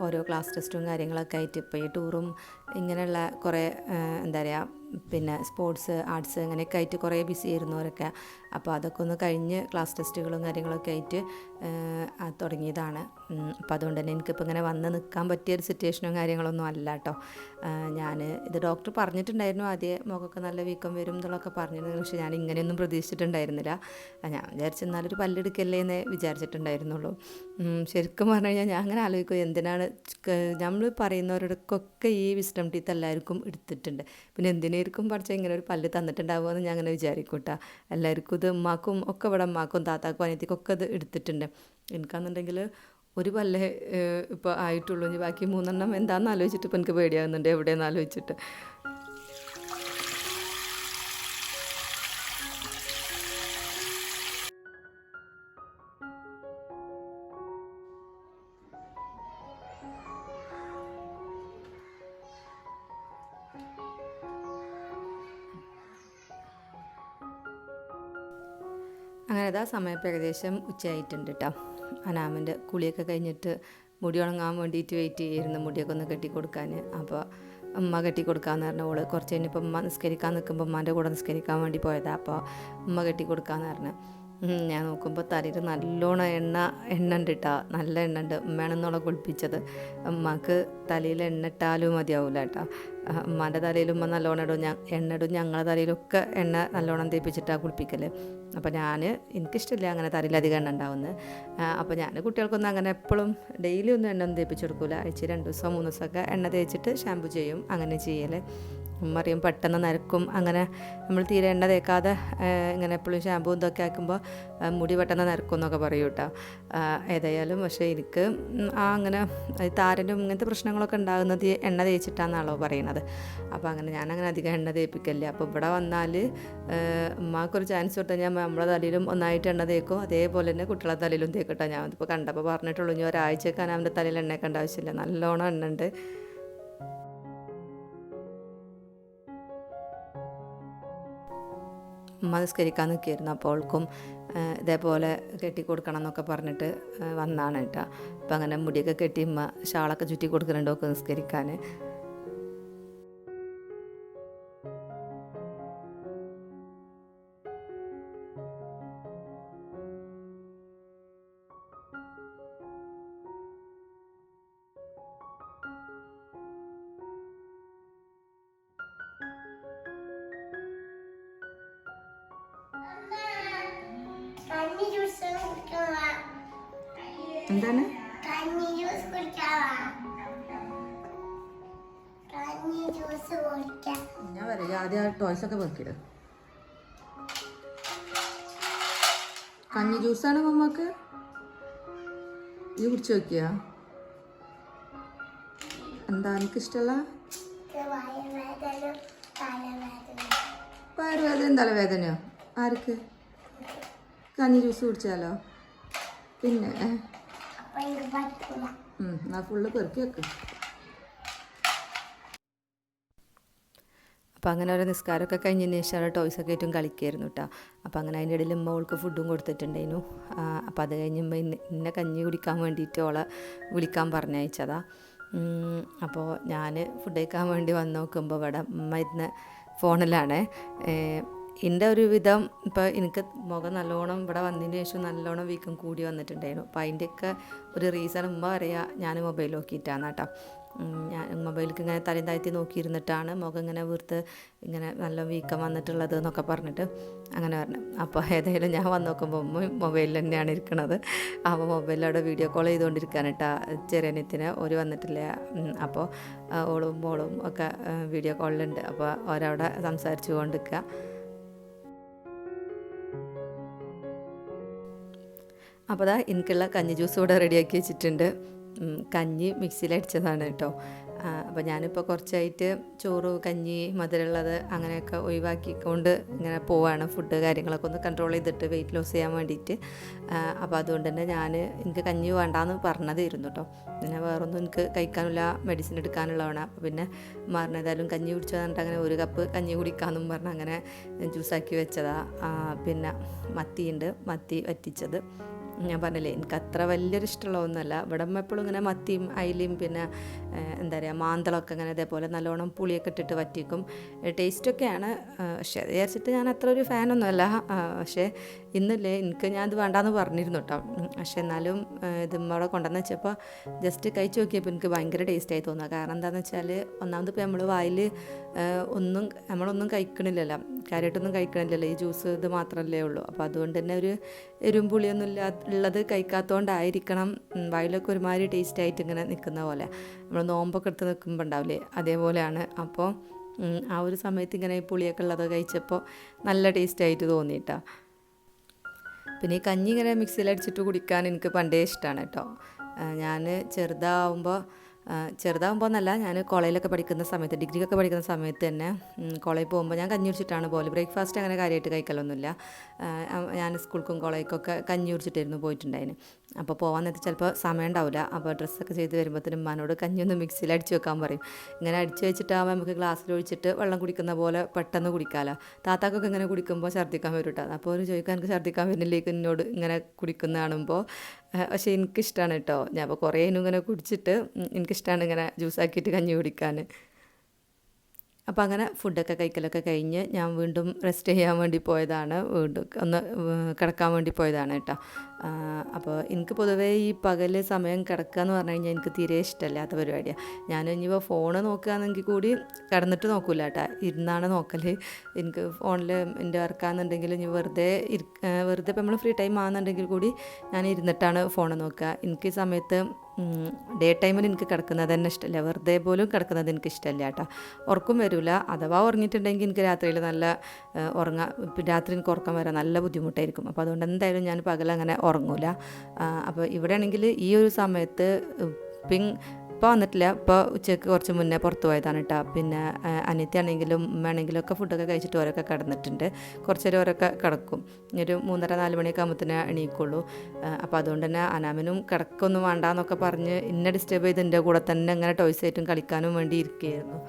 ഓരോ ക്ലാസ് ടെസ്റ്റും കാര്യങ്ങളൊക്കെ ആയിട്ട് ഇപ്പോൾ ഈ ടൂറും ഇങ്ങനെയുള്ള കുറേ എന്താ പറയുക പിന്നെ സ്പോർട്സ് ആർട്സ് അങ്ങനെയൊക്കെ ആയിട്ട് കുറേ ബിസി ആയിരുന്നവരൊക്കെ. അപ്പോൾ അതൊക്കെ ഒന്ന് കഴിഞ്ഞ് ക്ലാസ് ടെസ്റ്റുകളും കാര്യങ്ങളൊക്കെ ആയിട്ട് തുടങ്ങിയതാണ്. അപ്പോൾ അതുകൊണ്ട് തന്നെ എനിക്കിപ്പോൾ ഇങ്ങനെ വന്ന് നിൽക്കാൻ പറ്റിയ ഒരു സിറ്റുവേഷനും കാര്യങ്ങളൊന്നും അല്ല കേട്ടോ. ഞാൻ ഇത് ഡോക്ടർ പറഞ്ഞിട്ടുണ്ടായിരുന്നു ആദ്യം മുഖമൊക്കെ നല്ല വീക്കം വരും എന്നുള്ളതൊക്കെ പറഞ്ഞിരുന്നു. പക്ഷേ ഞാൻ ഇങ്ങനെയൊന്നും പ്രതീക്ഷിച്ചിട്ടുണ്ടായിരുന്നില്ല. ഞാൻ വിചാരിച്ചു എന്നാലൊരു പല്ലെടുക്കല്ലേ എന്നേ വിചാരിച്ചിട്ടുണ്ടായിരുന്നുള്ളൂ. ശരിക്കും പറഞ്ഞു കഴിഞ്ഞാൽ ഞാൻ അങ്ങനെ ആലോചിക്കും എന്തിനാണ് നമ്മൾ പറയുന്നവരോടൊക്കെ ഈ വിസ്ഡം ടീത്ത് എല്ലാവർക്കും എടുത്തിട്ടുണ്ട്. പിന്നെ എന്തിനായിരിക്കും പറിച്ച ഇങ്ങനെ ഒരു പല്ല് തന്നിട്ടുണ്ടാവുക എന്ന് ഞാൻ അങ്ങനെ വിചാരിക്കും കേട്ടോ എല്ലാവർക്കും ഇത് ഉമ്മാക്കും ഒക്കെ ഇവിടെ ഉമ്മാക്കും താത്താക്കും അനിയത്തിക്കും ഒക്കെ ഇത് എടുത്തിട്ടുണ്ട്. എനിക്കാണെന്നുണ്ടെങ്കിൽ ഒരു പല്ലേ ഇപ്പോൾ ആയിട്ടുള്ളൂ. ഇനി ബാക്കി മൂന്നെണ്ണം എന്താണെന്ന് ആലോചിച്ചിട്ട് ഇപ്പോൾ എനിക്ക് പേടിയാകുന്നുണ്ട് എവിടെയെന്ന് ആലോചിച്ചിട്ട്. അങ്ങനെ അതാ സമയം ഇപ്പം ഏകദേശം ഉച്ചയായിട്ടുണ്ട് കേട്ടോ അനാമിന്റെ കുളിയൊക്കെ കഴിഞ്ഞിട്ട് മുടി ഉണങ്ങാൻ വേണ്ടിയിട്ട് വെയിറ്റ് ചെയ്യുന്നു മുടിയൊക്കെ ഒന്ന് കെട്ടി കൊടുക്കാൻ അപ്പോൾ ഉമ്മ കെട്ടി കൊടുക്കാമെന്ന് പറഞ്ഞ. ഓൾ കുറച്ച് കഴിഞ്ഞപ്പോൾ ഉമ്മ നിസ്കരിക്കാൻ നിൽക്കുമ്പോൾ ഉമ്മാന്റെ കൂടെ നിസ്കരിക്കാൻ വേണ്ടി പോയതാണ് അപ്പോൾ ഉമ്മ കെട്ടി കൊടുക്കാമെന്ന് പറഞ്ഞു. ഞാൻ നോക്കുമ്പോൾ തലയിൽ നല്ലോണം എണ്ണ എണ്ണ ഉണ്ട് നല്ല എണ്ണ ഉണ്ട് ഉമ്മയാണെന്നോളെ കുളിപ്പിച്ചത്. ഉമ്മക്ക് തലയിൽ എണ്ണ ഇട്ടാലും മതിയാവില്ല കേട്ടോ. ഉമ്മാന്റെ തലയിൽ ഉമ്മ നല്ലോണം ഇടും. ഞാൻ എണ്ണ ഇടും. ഞങ്ങളുടെ തലയിലൊക്കെ എണ്ണ നല്ലോണം തേപ്പിച്ചിട്ടാണ് കുളിപ്പിക്കൽ അപ്പോൾ ഞാൻ എനിക്കിഷ്ടമില്ല അങ്ങനെ തലയിൽ അധികം എണ്ണ ഉണ്ടാവുന്നത് അപ്പോൾ ഞാൻ കുട്ടികൾക്കൊന്നും അങ്ങനെ എപ്പോഴും ഡെയിലി ഒന്നും എണ്ണ ഒന്നും തേപ്പിച്ച് കൊടുക്കില്ല ആഴ്ച രണ്ട് ദിവസം മൂന്ന് ദിവസമൊക്കെ എണ്ണ തേച്ചിട്ട് ഷാമ്പു ചെയ്യും. അങ്ങനെ ചെയ്യൽ ഉമ്മ അറിയും പെട്ടെന്ന് നരക്കും. അങ്ങനെ നമ്മൾ തീരെ എണ്ണ തേക്കാതെ ഇങ്ങനെ എപ്പോഴും ഷാമ്പൂ ഇതൊക്കെ ആക്കുമ്പോൾ മുടി പെട്ടെന്ന് നരക്കും എന്നൊക്കെ പറയും കേട്ടോ. ഏതായാലും പക്ഷേ എനിക്ക് ആ അങ്ങനെ താരന്റെ ഇങ്ങനത്തെ പ്രശ്നങ്ങളൊക്കെ ഉണ്ടാകുന്നത് എണ്ണ തേച്ചിട്ടാണെന്നാണല്ലോ പറയണത്. അപ്പോൾ അങ്ങനെ ഞാനങ്ങനെ അധികം എണ്ണ തേപ്പിക്കല്ലേ അപ്പോൾ ഇവിടെ വന്നാൽ ഉമ്മാക്കൊരു ചാൻസ് കൊടുത്താൽ ഞാൻ നമ്മളെ തലയിലും ഒന്നായിട്ട് എണ്ണ തേക്കും. അതേപോലെ തന്നെ കുട്ടികളെ തലയിലും തേക്കട്ടോ ഞാൻ ഇപ്പോൾ കണ്ടപ്പോൾ പറഞ്ഞിട്ടുള്ളൂ ഇനി ഒരാഴ്ചയൊക്കെ അവന്റെ തലയിൽ എണ്ണയൊക്കെ ആവശ്യമില്ല. നല്ലോണം എണ്ണ ഉണ്ട്. ഉമ്മ നിസ്കരിക്കാൻ നിൽക്കിയിരുന്നു അപ്പോൾ അവൾക്കും ഇതേപോലെ കെട്ടി കൊടുക്കണം എന്നൊക്കെ പറഞ്ഞിട്ട് വന്നാണ് കേട്ടോ. അപ്പം അങ്ങനെ മുടിയൊക്കെ കെട്ടി ഷാളൊക്കെ ചുറ്റി കൊടുക്കുന്നുണ്ട് ഒക്കെ നിസ്കരിക്കാൻ. കഞ്ഞി ജ്യൂസ് കുടിക്കാവാ? കഞ്ഞി ജ്യൂസ് കുടിക്കാം. ഞാൻ പറയാം ആദ്യം ടോയ്സ് ഒക്കെ വെക്കില്ല? കഞ്ഞി ജ്യൂസാണ് മമ്മക്ക് ഇത് കുടിച്ചു നോക്കിയ എന്താ എനിക്ക് ഇഷ്ടമല്ല വയറുവേദനയും വയറുവേദന തലവേദനയോ? ആർക്ക്? കഞ്ഞി ജ്യൂസ് കുടിച്ചാലോ? പിന്നെ ഏ, അപ്പൊ എനിക്ക് പറ്റൂല ഉം, എന്നാ ഫുള്ള് പെറുക്കി വെക്ക്. അപ്പോൾ അങ്ങനെ ഒരു നിസ്കാരമൊക്കെ കഴിഞ്ഞതിന് ശേഷം ടോയ്സൊക്കെ ആയിട്ടും കളിക്കായിരുന്നു കേട്ടോ. അപ്പോൾ അങ്ങനെ അതിന്റെ ഇടയിൽ ഉമ്മ അവൾക്ക് ഫുഡും കൊടുത്തിട്ടുണ്ടായിരുന്നു. അപ്പോൾ അത് കഴിഞ്ഞുമ്പോൾ ഇന്ന് ഇന്നെ കഞ്ഞി കുടിക്കാൻ വേണ്ടിയിട്ട് ഓളെ വിളിക്കാൻ പറഞ്ഞയച്ചതാ. അപ്പോൾ ഞാൻ ഫുഡ് കഴിക്കാൻ വേണ്ടി വന്ന് നോക്കുമ്പോൾ ഇവിടെ ഉമ്മ ഇരുന്ന് ഫോണിലാണ് എന്റെ ഒരു വിധം ഇപ്പോൾ എനിക്ക് മുഖം നല്ലോണം ഇവിടെ വന്നതിന് ശേഷം നല്ലോണം വീക്കം കൂടി വന്നിട്ടുണ്ടായിരുന്നു. അപ്പോൾ അതിന്റെയൊക്കെ ഒരു റീസൺ ഉമ്മ പറയാ ഞാൻ മൊബൈൽ നോക്കിയിട്ടാണ് കേട്ടോ. ഞാൻ മൊബൈലിലേക്ക് ഇങ്ങനെ തലയും താഴ്ത്തി നോക്കിയിരുന്നിട്ടാണ് മുഖം ഇങ്ങനെ വീർത്ത് ഇങ്ങനെ നല്ല വീക്കം വന്നിട്ടുള്ളത് എന്നൊക്കെ പറഞ്ഞിട്ട് അങ്ങനെ പറഞ്ഞു. അപ്പോൾ ഏതായാലും ഞാൻ വന്ന് നോക്കുമ്പോൾ ഉമ്മ മൊബൈലിൽ തന്നെയാണ് ഇരിക്കുന്നത് അപ്പോൾ മൊബൈലിലവിടെ വീഡിയോ കോൾ ചെയ്തുകൊണ്ടിരിക്കുകയാണ് കേട്ടോ. ചെറിയനത്തിന് ഒരു വന്നിട്ടില്ല. അപ്പോൾ ഓളും ബോളും ഒക്കെ വീഡിയോ കോളിലുണ്ട് അപ്പോൾ അവരവിടെ സംസാരിച്ചു കൊണ്ടിരിക്കുക. അപ്പോൾ അതാ എനിക്കുള്ള കഞ്ഞി ജ്യൂസ് ഇവിടെ റെഡിയാക്കി വെച്ചിട്ടുണ്ട്. കഞ്ഞി മിക്സിയിൽ അടിച്ചതാണ് കേട്ടോ. അപ്പോൾ ഞാനിപ്പോൾ കുറച്ചായിട്ട് ചോറ് കഞ്ഞി മധുരമുള്ളത് അങ്ങനെയൊക്കെ ഒഴിവാക്കിക്കൊണ്ട് ഇങ്ങനെ പോവാണ്. ഫുഡ് കാര്യങ്ങളൊക്കെ ഒന്ന് കൺട്രോൾ ചെയ്തിട്ട് വെയിറ്റ് ലോസ് ചെയ്യാൻ വേണ്ടിയിട്ട്. അപ്പോൾ അതുകൊണ്ട് തന്നെ ഞാൻ എനിക്ക് കഞ്ഞി വേണ്ടാന്ന് പറഞ്ഞതായിരുന്നു കേട്ടോ. പിന്നെ വേറൊന്നും എനിക്ക് കഴിക്കാനുള്ള മെഡിസിൻ എടുക്കാനുള്ളതാണ്. അപ്പോൾ പിന്നെ മറന്നേതായാലും കഞ്ഞി കുടിച്ചു പറഞ്ഞിട്ട് അങ്ങനെ ഒരു കപ്പ് കഞ്ഞി കുടിക്കാമെന്നും പറഞ്ഞ് അങ്ങനെ ജ്യൂസാക്കി വെച്ചതാണ് പിന്നെ മത്തിയുണ്ട്. മത്തി വറ്റിച്ചത്. ഞാൻ പറഞ്ഞില്ലേ എനിക്ക് അത്ര വലിയൊരു ഇഷ്ടമുള്ള ഒന്നുമല്ല ഇവിടെ എപ്പോഴും ഇങ്ങനെ മത്തിയും അയിലയും പിന്നെ എന്താ പറയുക മാന്തളമൊക്കെ ഇങ്ങനെ ഇതേപോലെ നല്ലോണം പുളിയൊക്കെ ഇട്ടിട്ട് വറ്റിക്കും. ടേസ്റ്റൊക്കെയാണ് പക്ഷേ അത് വിചാരിച്ചിട്ട് ഞാൻ അത്ര ഒരു ഫാനൊന്നുമല്ല. പക്ഷേ ഇന്നല്ലേ എനിക്ക് ഞാൻ ഇത് വേണ്ടാന്ന് പറഞ്ഞിരുന്നു കേട്ടോ പക്ഷേ എന്നാലും ഇത് ഇവിടെ കൊണ്ടുവന്ന് വെച്ചപ്പോൾ ജസ്റ്റ് കഴിച്ച് നോക്കിയപ്പോൾ എനിക്ക് ഭയങ്കര ടേസ്റ്റായി തോന്നുക കാരണം എന്താണെന്ന് വെച്ചാൽ ഒന്നാമത് ഇപ്പോൾ നമ്മൾ വായിൽ ഒന്നും നമ്മളൊന്നും കഴിക്കണില്ലല്ലോ. കാര്യമായിട്ടൊന്നും കഴിക്കണില്ലല്ലോ. ഈ ജ്യൂസ് ഇത് മാത്രമല്ലേ ഉള്ളൂ. അപ്പോൾ അതുകൊണ്ട് തന്നെ ഒരു എരും പുളിയൊന്നും ഇല്ലാ ഉള്ളത് കഴിക്കാത്തതുകൊണ്ടായിരിക്കണം വായിലൊക്കെ ഒരുമാതിരി ടേസ്റ്റ് ആയിട്ട് ഇങ്ങനെ നിൽക്കുന്ന പോലെ. നമ്മൾ നോമ്പൊക്കെ എടുത്ത് നിൽക്കുമ്പോൾ ഉണ്ടാവില്ലേ? അതേപോലെയാണ്. അപ്പോൾ ആ ഒരു സമയത്ത് ഇങ്ങനെ ഈ പുളിയൊക്കെ ഉള്ളത് കഴിച്ചപ്പോൾ നല്ല ടേസ്റ്റ് ആയിട്ട് തോന്നിയിട്ടാ. പിന്നെ ഈ കഞ്ഞി ഇങ്ങനെ മിക്സിയിൽ അടിച്ചിട്ട് കുടിക്കാൻ എനിക്ക് പണ്ടേ ഇഷ്ടമാണ് കേട്ടോ. ഞാൻ ചെറുതാവുമ്പോൾ ചെറുതാവുമ്പോൾ എന്നല്ല ഞാൻ കോളേജിലൊക്കെ പഠിക്കുന്ന സമയത്ത് ഡിഗ്രിക്കൊക്കെ പഠിക്കുന്ന സമയത്ത് തന്നെ കോളേജ് പോകുമ്പോൾ ഞാൻ കഞ്ഞി കുടിച്ചിട്ടാണ് പോലും ബ്രേക്ക്ഫാസ്റ്റ് അങ്ങനെ കാര്യമായിട്ട് കഴിക്കലൊന്നുമില്ല. ഞാൻ സ്കൂൾക്കും കോളേജ്ക്കൊക്കെ കഞ്ഞി കുടിച്ചിട്ടായിരുന്നു പോയിട്ടുണ്ടായിന്. അപ്പോൾ പോകാൻ നേരത്തെ ചിലപ്പോൾ സമയം ഉണ്ടാവില്ല അപ്പോൾ ഡ്രസ്സൊക്കെ ചെയ്ത് വരുമ്പോഴത്തേനും ഉമ്മാനോട് കഞ്ഞി ഒന്ന് മിക്സിയിൽ അടിച്ച് വെക്കാൻ പറയും. ഇങ്ങനെ അടിച്ച് വെച്ചിട്ടാകുമ്പോൾ നമുക്ക് ഗ്ലാസ്സിൽ ഒഴിച്ചിട്ട് വെള്ളം കുടിക്കുന്ന പോലെ പെട്ടെന്ന് കുടിക്കാമല്ലോ താത്താക്കൊക്കെ ഇങ്ങനെ കുടിക്കുമ്പോൾ ഛർദ്ദിക്കാൻ വരും കേട്ടോ അപ്പോൾ ഒരു ചോദിക്കാൻ എനിക്ക് ഛർദ്ദിക്കാൻ വരുന്നില്ലേക്ക്? എന്നോട് ഇങ്ങനെ കുടിക്കുന്ന കാണുമ്പോൾ പക്ഷേ എനിക്കിഷ്ടമാണ് കേട്ടോ. ഞാൻ അപ്പോൾ കുറേ ഇങ്ങനെ കുടിച്ചിട്ട് എനിക്കിഷ്ടമാണ് ഇങ്ങനെ ജ്യൂസാക്കിയിട്ട് കഞ്ഞി കുടിക്കാൻ. അപ്പോൾ അങ്ങനെ ഫുഡൊക്കെ കഴിക്കലൊക്കെ കഴിഞ്ഞ് ഞാൻ വീണ്ടും റെസ്റ്റ് ചെയ്യാൻ വേണ്ടി പോയതാണ്. വീണ്ടും ഒന്ന് കിടക്കാൻ വേണ്ടി പോയതാണ് കേട്ടോ. അപ്പോൾ എനിക്ക് പൊതുവേ ഈ പകൽ സമയം കിടക്കുക എന്ന് പറഞ്ഞു കഴിഞ്ഞാൽ എനിക്ക് തീരെ ഇഷ്ടമല്ലാത്ത പരിപാടിയാണ് ഞാൻ ഇനിയിപ്പോൾ ഫോണ് നോക്കുകയാണെങ്കിൽ കൂടി കിടന്നിട്ട് നോക്കൂല കേട്ടോ. ഇരുന്നാണ് നോക്കൽ. എനിക്ക് ഫോണിൽ എന്റെ വർക്കാണെന്നുണ്ടെങ്കിൽ ഇനി വെറുതെ വെറുതെ ഇപ്പോൾ നമ്മൾ ഫ്രീ ടൈം ആണെന്നുണ്ടെങ്കിൽ കൂടി ഞാൻ ഇരുന്നിട്ടാണ് ഫോൺ നോക്കുക. എനിക്ക് ഈ സമയത്ത് ഡേ ടൈമിൽ എനിക്ക് കിടക്കുന്നത് തന്നെ ഇഷ്ടമല്ല വെറുതെ പോലും കിടക്കുന്നത് എനിക്ക് ഇഷ്ടമല്ല കേട്ടോ. ഉറക്കം വരില്ല. അഥവാ ഉറങ്ങിയിട്ടുണ്ടെങ്കിൽ എനിക്ക് രാത്രിയിൽ നല്ല ഉറങ്ങാം രാത്രി എനിക്ക് ഉറക്കം വരാൻ നല്ല ബുദ്ധിമുട്ടായിരിക്കും. അപ്പോൾ അതുകൊണ്ട് എന്തായാലും ഞാൻ പകലങ്ങനെ ഉറങ്ങൂല. അപ്പോൾ ഇവിടെ ആണെങ്കിൽ ഈ ഒരു സമയത്ത് പിങ് ഇപ്പോൾ വന്നിട്ടില്ല. ഇപ്പോൾ ഉച്ചയ്ക്ക് കുറച്ച് മുന്നേ പുറത്ത് പോയതാണ് കേട്ടോ പിന്നെ അനിയത്തിയാണെങ്കിലും ഉമ്മയാണെങ്കിലും ഒക്കെ ഫുഡൊക്കെ കഴിച്ചിട്ട് ഓരൊക്കെ കിടന്നിട്ടുണ്ട്. കുറച്ച് നേരം ഓരൊക്കെ കിടക്കും. ഒരു മൂന്നര നാല് മണിയൊക്കെ ആകുമ്പോഴത്തേനെ എണീക്കുള്ളൂ. അപ്പോൾ അതുകൊണ്ട് തന്നെ അനാമിനും കിടക്കൊന്നും വേണ്ട എന്നൊക്കെ പറഞ്ഞ് ഇന്നെ ഡിസ്റ്റർബ് ചെയ്ത് എന്റെ കൂടെ തന്നെ ഇങ്ങനെ ടോയ്സ് ആയിട്ടും കളിക്കാനും വേണ്ടി ഇരിക്കുകയായിരുന്നു.